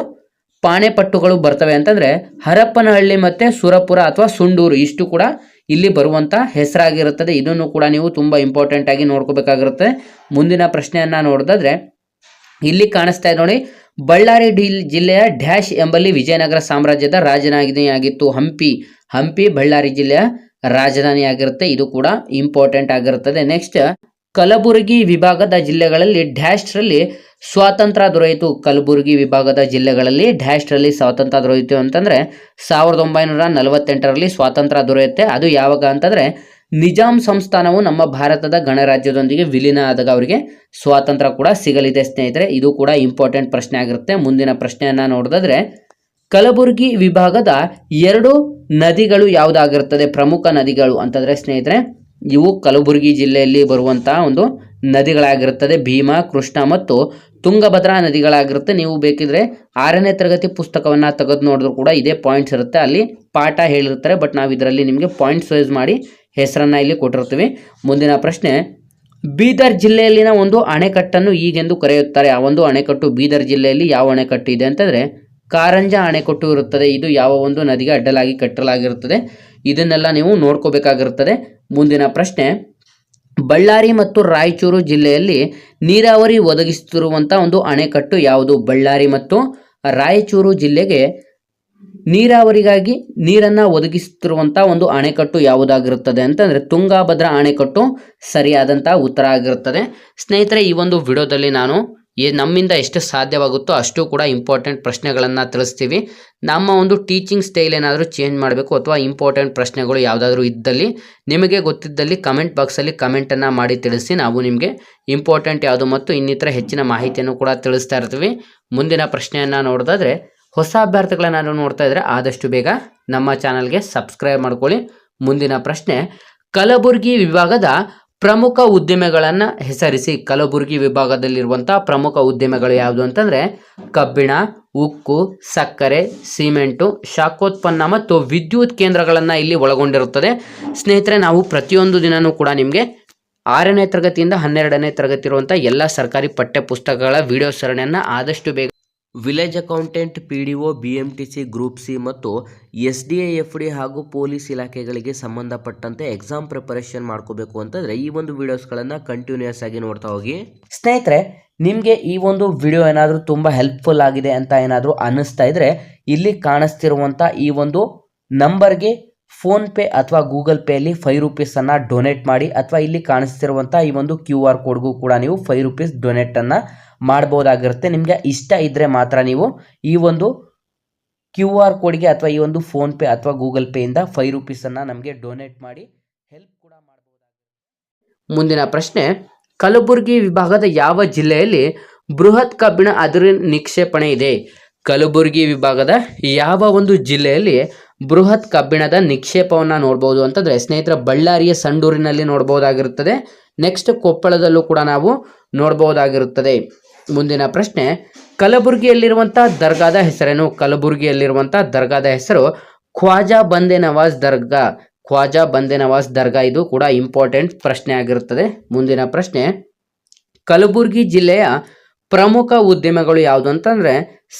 ಪಾಣೆಪಟ್ಟುಗಳು ಬರ್ತವೆ ಅಂತಂದ್ರೆ ಹರಪ್ಪನಹಳ್ಳಿ ಮತ್ತೆ ಸುರಪುರ ಅಥವಾ ಸುಂಡೂರು ಇಷ್ಟು ಕೂಡ ಇಲ್ಲಿ ಬರುವಂತ ಹೆಸರಾಗಿರುತ್ತದೆ. ಇದನ್ನು ಕೂಡ ನೀವು ತುಂಬಾ ಇಂಪಾರ್ಟೆಂಟ್ ಆಗಿ ನೋಡ್ಕೋಬೇಕಾಗಿರುತ್ತೆ. ಮುಂದಿನ ಪ್ರಶ್ನೆಯನ್ನ ನೋಡಿದ್ರೆ ಇಲ್ಲಿ ಕಾಣಿಸ್ತಾ ಇದೆ ನೋಡಿ, ಬಳ್ಳಾರಿ ಜಿಲ್ಲೆಯ ಡ್ಯಾಶ್ ಎಂಬಲ್ಲಿ ವಿಜಯನಗರ ಸಾಮ್ರಾಜ್ಯದ ರಾಜಧಾನಿಯಾಗಿತ್ತು ಹಂಪಿ. ಹಂಪಿ, ಬಳ್ಳಾರಿ ಜಿಲ್ಲೆಯ ರಾಜಧಾನಿಯಾಗಿರುತ್ತೆ. ಇದು ಕೂಡ ಇಂಪಾರ್ಟೆಂಟ್ ಆಗಿರುತ್ತದೆ. ನೆಕ್ಸ್ಟ್ ಕಲಬುರಗಿ ವಿಭಾಗದ ಜಿಲ್ಲೆಗಳಲ್ಲಿ ಡ್ಯಾಶ್ರಲ್ಲಿ ಸ್ವಾತಂತ್ರ್ಯ ದೊರೆಯಿತು. ಕಲಬುರಗಿ ವಿಭಾಗದ ಜಿಲ್ಲೆಗಳಲ್ಲಿ ಡ್ಯಾಶ್ರಲ್ಲಿ ಸ್ವಾತಂತ್ರ್ಯ ದೊರೆಯಿತು ಅಂತಂದರೆ ಸಾವಿರದ ಒಂಬೈನೂರ ನಲವತ್ತೆಂಟರಲ್ಲಿ ಸ್ವಾತಂತ್ರ್ಯ ದೊರೆಯುತ್ತೆ. ಅದು ಯಾವಾಗ ಅಂತಂದರೆ ನಿಜಾಂ ಸಂಸ್ಥಾನವು ನಮ್ಮ ಭಾರತದ ಗಣರಾಜ್ಯದೊಂದಿಗೆ ವಿಲೀನ ಆದಾಗ ಅವರಿಗೆ ಸ್ವಾತಂತ್ರ್ಯ ಕೂಡ ಸಿಗಲಿದೆ ಸ್ನೇಹಿತರೆ. ಇದು ಕೂಡ ಇಂಪಾರ್ಟೆಂಟ್ ಪ್ರಶ್ನೆ ಆಗಿರುತ್ತೆ. ಮುಂದಿನ ಪ್ರಶ್ನೆಯನ್ನು ನೋಡಿದ್ರೆ ಕಲಬುರಗಿ ವಿಭಾಗದ ಎರಡು ನದಿಗಳು ಯಾವುದಾಗಿರುತ್ತದೆ? ಪ್ರಮುಖ ನದಿಗಳು ಅಂತಂದರೆ ಸ್ನೇಹಿತರೆ, ಇವು ಕಲಬುರಗಿ ಜಿಲ್ಲೆಯಲ್ಲಿ ಬರುವಂತಹ ಒಂದು ನದಿಗಳಾಗಿರುತ್ತದೆ. ಭೀಮಾ, ಕೃಷ್ಣ ಮತ್ತು ತುಂಗಭದ್ರಾ ನದಿಗಳಾಗಿರುತ್ತೆ. ನೀವು ಬೇಕಿದ್ರೆ ಆರನೇ ತರಗತಿ ಪುಸ್ತಕವನ್ನು ತೆಗೆದು ನೋಡಿದ್ರು ಕೂಡ ಇದೇ ಪಾಯಿಂಟ್ಸ್ ಇರುತ್ತೆ. ಅಲ್ಲಿ ಪಾಠ ಹೇಳಿರ್ತಾರೆ ಬಟ್ ನಾವು ಇದರಲ್ಲಿ ನಿಮಗೆ ಪಾಯಿಂಟ್ಸ್ ವೈಸ್ ಮಾಡಿ ಹೆಸರನ್ನ ಇಲ್ಲಿ ಕೊಟ್ಟಿರ್ತೀವಿ. ಮುಂದಿನ ಪ್ರಶ್ನೆ, ಬೀದರ್ ಜಿಲ್ಲೆಯಲ್ಲಿನ ಒಂದು ಅಣೆಕಟ್ಟನ್ನು ಈಗೆಂದು ಕರೆಯುತ್ತಾರೆ? ಆ ಒಂದು ಅಣೆಕಟ್ಟು ಬೀದರ್ ಜಿಲ್ಲೆಯಲ್ಲಿ ಯಾವ ಅಣೆಕಟ್ಟು ಇದೆ ಅಂತಂದ್ರೆ ಕಾರಂಜ ಅಣೆಕಟ್ಟು ಇರುತ್ತದೆ ಇದು ಯಾವ ಒಂದು ನದಿಗೆ ಅಡ್ಡಲಾಗಿ ಕಟ್ಟಲಾಗಿರುತ್ತದೆ. ಇದನ್ನೆಲ್ಲ ನೀವು ನೋಡ್ಕೋಬೇಕಾಗಿರುತ್ತದೆ. ಮುಂದಿನ ಪ್ರಶ್ನೆ, ಬಳ್ಳಾರಿ ಮತ್ತು ರಾಯಚೂರು ಜಿಲ್ಲೆಯಲ್ಲಿ ನೀರಾವರಿ ಒದಗಿಸುತ್ತಿರುವಂಥ ಒಂದು ಅಣೆಕಟ್ಟು ಯಾವುದು? ಬಳ್ಳಾರಿ ಮತ್ತು ರಾಯಚೂರು ಜಿಲ್ಲೆಗೆ ನೀರಾವರಿಗಾಗಿ ನೀರನ್ನು ಒದಗಿಸುತ್ತಿರುವಂಥ ಒಂದು ಅಣೆಕಟ್ಟು ಯಾವುದಾಗಿರುತ್ತದೆ ಅಂತಂದರೆ ತುಂಗಾಭದ್ರಾ ಅಣೆಕಟ್ಟು ಸರಿಯಾದಂಥ ಉತ್ತರ ಆಗಿರುತ್ತದೆ. ಸ್ನೇಹಿತರೆ, ಈ ಒಂದು ವಿಡಿಯೋದಲ್ಲಿ ನಾನು ನಮ್ಮಿಂದ ಎಷ್ಟು ಸಾಧ್ಯವಾಗುತ್ತೋ ಅಷ್ಟು ಕೂಡ ಇಂಪಾರ್ಟೆಂಟ್ ಪ್ರಶ್ನೆಗಳನ್ನು ತಿಳಿಸ್ತೀವಿ. ನಮ್ಮ ಒಂದು ಟೀಚಿಂಗ್ ಸ್ಟೈಲ್ ಏನಾದರೂ ಚೇಂಜ್ ಮಾಡಬೇಕು ಅಥವಾ ಇಂಪಾರ್ಟೆಂಟ್ ಪ್ರಶ್ನೆಗಳು ಯಾವುದಾದ್ರೂ ಇದ್ದಲ್ಲಿ ನಿಮಗೆ ಗೊತ್ತಿದ್ದಲ್ಲಿ ಕಮೆಂಟ್ ಬಾಕ್ಸಲ್ಲಿ ಕಮೆಂಟನ್ನು ಮಾಡಿ ತಿಳಿಸಿ ನಾವು ನಿಮಗೆ ಇಂಪಾರ್ಟೆಂಟ್ ಯಾವುದು ಮತ್ತು ಇನ್ನಿತರ ಹೆಚ್ಚಿನ ಮಾಹಿತಿಯನ್ನು ಕೂಡ ತಿಳಿಸ್ತಾ ಇರ್ತೀವಿ. ಮುಂದಿನ ಪ್ರಶ್ನೆಯನ್ನು ನೋಡೋದಾದ್ರೆ ಹೊಸ ಅಭ್ಯರ್ಥಿಗಳನ್ನ ನೋಡ್ತಾ ಇದ್ರೆ ಆದಷ್ಟು ಬೇಗ ನಮ್ಮ ಚಾನಲ್ಗೆ ಸಬ್ಸ್ಕ್ರೈಬ್ ಮಾಡ್ಕೊಳ್ಳಿ. ಮುಂದಿನ ಪ್ರಶ್ನೆ ಕಲಬುರಗಿ ವಿಭಾಗದ ಪ್ರಮುಖ ಉದ್ದಿಮೆಗಳನ್ನು ಹೆಸರಿಸಿ. ಕಲಬುರಗಿ ವಿಭಾಗದಲ್ಲಿರುವಂಥ ಪ್ರಮುಖ ಉದ್ದಿಮೆಗಳು ಯಾವುದು ಅಂತಂದರೆ, ಕಬ್ಬಿಣ, ಉಕ್ಕು, ಸಕ್ಕರೆ, ಸಿಮೆಂಟು, ಶಾಖೋತ್ಪನ್ನ ಮತ್ತು ವಿದ್ಯುತ್ ಕೇಂದ್ರಗಳನ್ನು ಇಲ್ಲಿ ಒಳಗೊಂಡಿರುತ್ತದೆ. ಸ್ನೇಹಿತರೆ, ನಾವು ಪ್ರತಿಯೊಂದು ದಿನವೂ ಕೂಡ ನಿಮಗೆ ಆರನೇ ತರಗತಿಯಿಂದ ಹನ್ನೆರಡನೇ ತರಗತಿ ಇರುವಂಥ ಎಲ್ಲ ಸರ್ಕಾರಿ ಪಠ್ಯ ಪುಸ್ತಕಗಳ ವಿಡಿಯೋ ಸರಣಿಯನ್ನು ಆದಷ್ಟು ಬೇಗ village accountant, P D O, B M T C, group C ಮತ್ತು S D A, F D ಹಾಗೂ ಪೊಲೀಸ್ ಇಲಾಖೆಗಳಿಗೆ ಸಂಬಂಧಪಟ್ಟಂತೆ ಎಕ್ಸಾಮ್ ಪ್ರಿಪರೇಷನ್ ಮಾಡ್ಕೋಬೇಕು ಅಂತಂದರೆ ಈ ಒಂದು ವಿಡಿಯೋಸ್ಗಳನ್ನು ಕಂಟಿನ್ಯೂಯಸ್ ಆಗಿ ನೋಡ್ತಾ ಹೋಗಿ. ಸ್ನೇಹಿತರೆ, ನಿಮಗೆ ಈ ಒಂದು ವಿಡಿಯೋ ಏನಾದರೂ ತುಂಬ ಹೆಲ್ಪ್ಫುಲ್ ಆಗಿದೆ ಅಂತ ಏನಾದರೂ ಅನ್ನಿಸ್ತಾ ಇದ್ರೆ ಇಲ್ಲಿ ಕಾಣಿಸ್ತಿರುವಂಥ ಈ ಒಂದು ನಂಬರ್ಗೆ ಫೋನ್ಪೇ ಅಥವಾ ಗೂಗಲ್ ಪೇಯಲ್ಲಿ ಫೈವ್ ರುಪೀಸನ್ನು ಡೊನೇಟ್ ಮಾಡಿ ಅಥವಾ ಇಲ್ಲಿ ಕಾಣಿಸ್ತಿರುವಂಥ ಈ ಒಂದು ಕ್ಯೂ ಆರ್ ಕೋಡ್ಗೂ ಕೂಡ ನೀವು ಫೈವ್ ರುಪೀಸ್ ಡೊನೇಟನ್ನು ಮಾಡ್ಬೋದಾಗಿರುತ್ತೆ. ನಿಮಗೆ ಇಷ್ಟ ಇದ್ದರೆ ಮಾತ್ರ ನೀವು ಈ ಒಂದು ಕ್ಯೂ ಆರ್ ಕೋಡ್ಗೆ ಅಥವಾ ಈ ಒಂದು ಫೋನ್ಪೇ ಅಥವಾ ಗೂಗಲ್ ಪೇಯಿಂದ ಫೈವ್ ರುಪೀಸನ್ನು ನಮಗೆ ಡೊನೇಟ್ ಮಾಡಿ ಹೆಲ್ಪ್ ಕೂಡ ಮಾಡ್ಬೋದಾಗಿರುತ್ತೆ. ಮುಂದಿನ ಪ್ರಶ್ನೆ, ಕಲಬುರಗಿ ವಿಭಾಗದ ಯಾವ ಜಿಲ್ಲೆಯಲ್ಲಿ ಬೃಹತ್ ಕಬ್ಬಿಣ ಅದಿರು ನಿಕ್ಷೇಪಣೆ ಇದೆ? ಕಲಬುರಗಿ ವಿಭಾಗದ ಯಾವ ಒಂದು ಜಿಲ್ಲೆಯಲ್ಲಿ ಬೃಹತ್ ಕಬ್ಬಿಣದ ನಿಕ್ಷೇಪವನ್ನು ನೋಡ್ಬೋದು ಅಂತಂದರೆ ಸ್ನೇಹಿತರ ಬಳ್ಳಾರಿಯ ಸಂಡೂರಿನಲ್ಲಿ ನೋಡ್ಬೋದಾಗಿರುತ್ತದೆ. ನೆಕ್ಸ್ಟ್ ಕೊಪ್ಪಳದಲ್ಲೂ ಕೂಡ ನಾವು ನೋಡ್ಬೋದಾಗಿರುತ್ತದೆ. ಮುಂದಿನ ಪ್ರಶ್ನೆ ಕಲಬುರಗಿಯಲ್ಲಿರುವಂಥ ದರ್ಗಾದ ಹೆಸರೇನು? ಕಲಬುರಗಿಯಲ್ಲಿರುವಂಥ ದರ್ಗಾದ ಹೆಸರು ಖ್ವಾಜಾ ಬಂದೆ ನವಾಜ್ ದರ್ಗಾ. ಖ್ವಾಜಾ ಬಂದೆ ನವಾಜ್ ದರ್ಗಾ ಇದು ಕೂಡ ಇಂಪಾರ್ಟೆಂಟ್ ಪ್ರಶ್ನೆ ಆಗಿರುತ್ತದೆ. ಮುಂದಿನ ಪ್ರಶ್ನೆ, ಕಲಬುರಗಿ ಜಿಲ್ಲೆಯ ಪ್ರಮುಖ ಉದ್ಯಮಗಳು ಯಾವುದು ಅಂತಂದ್ರೆ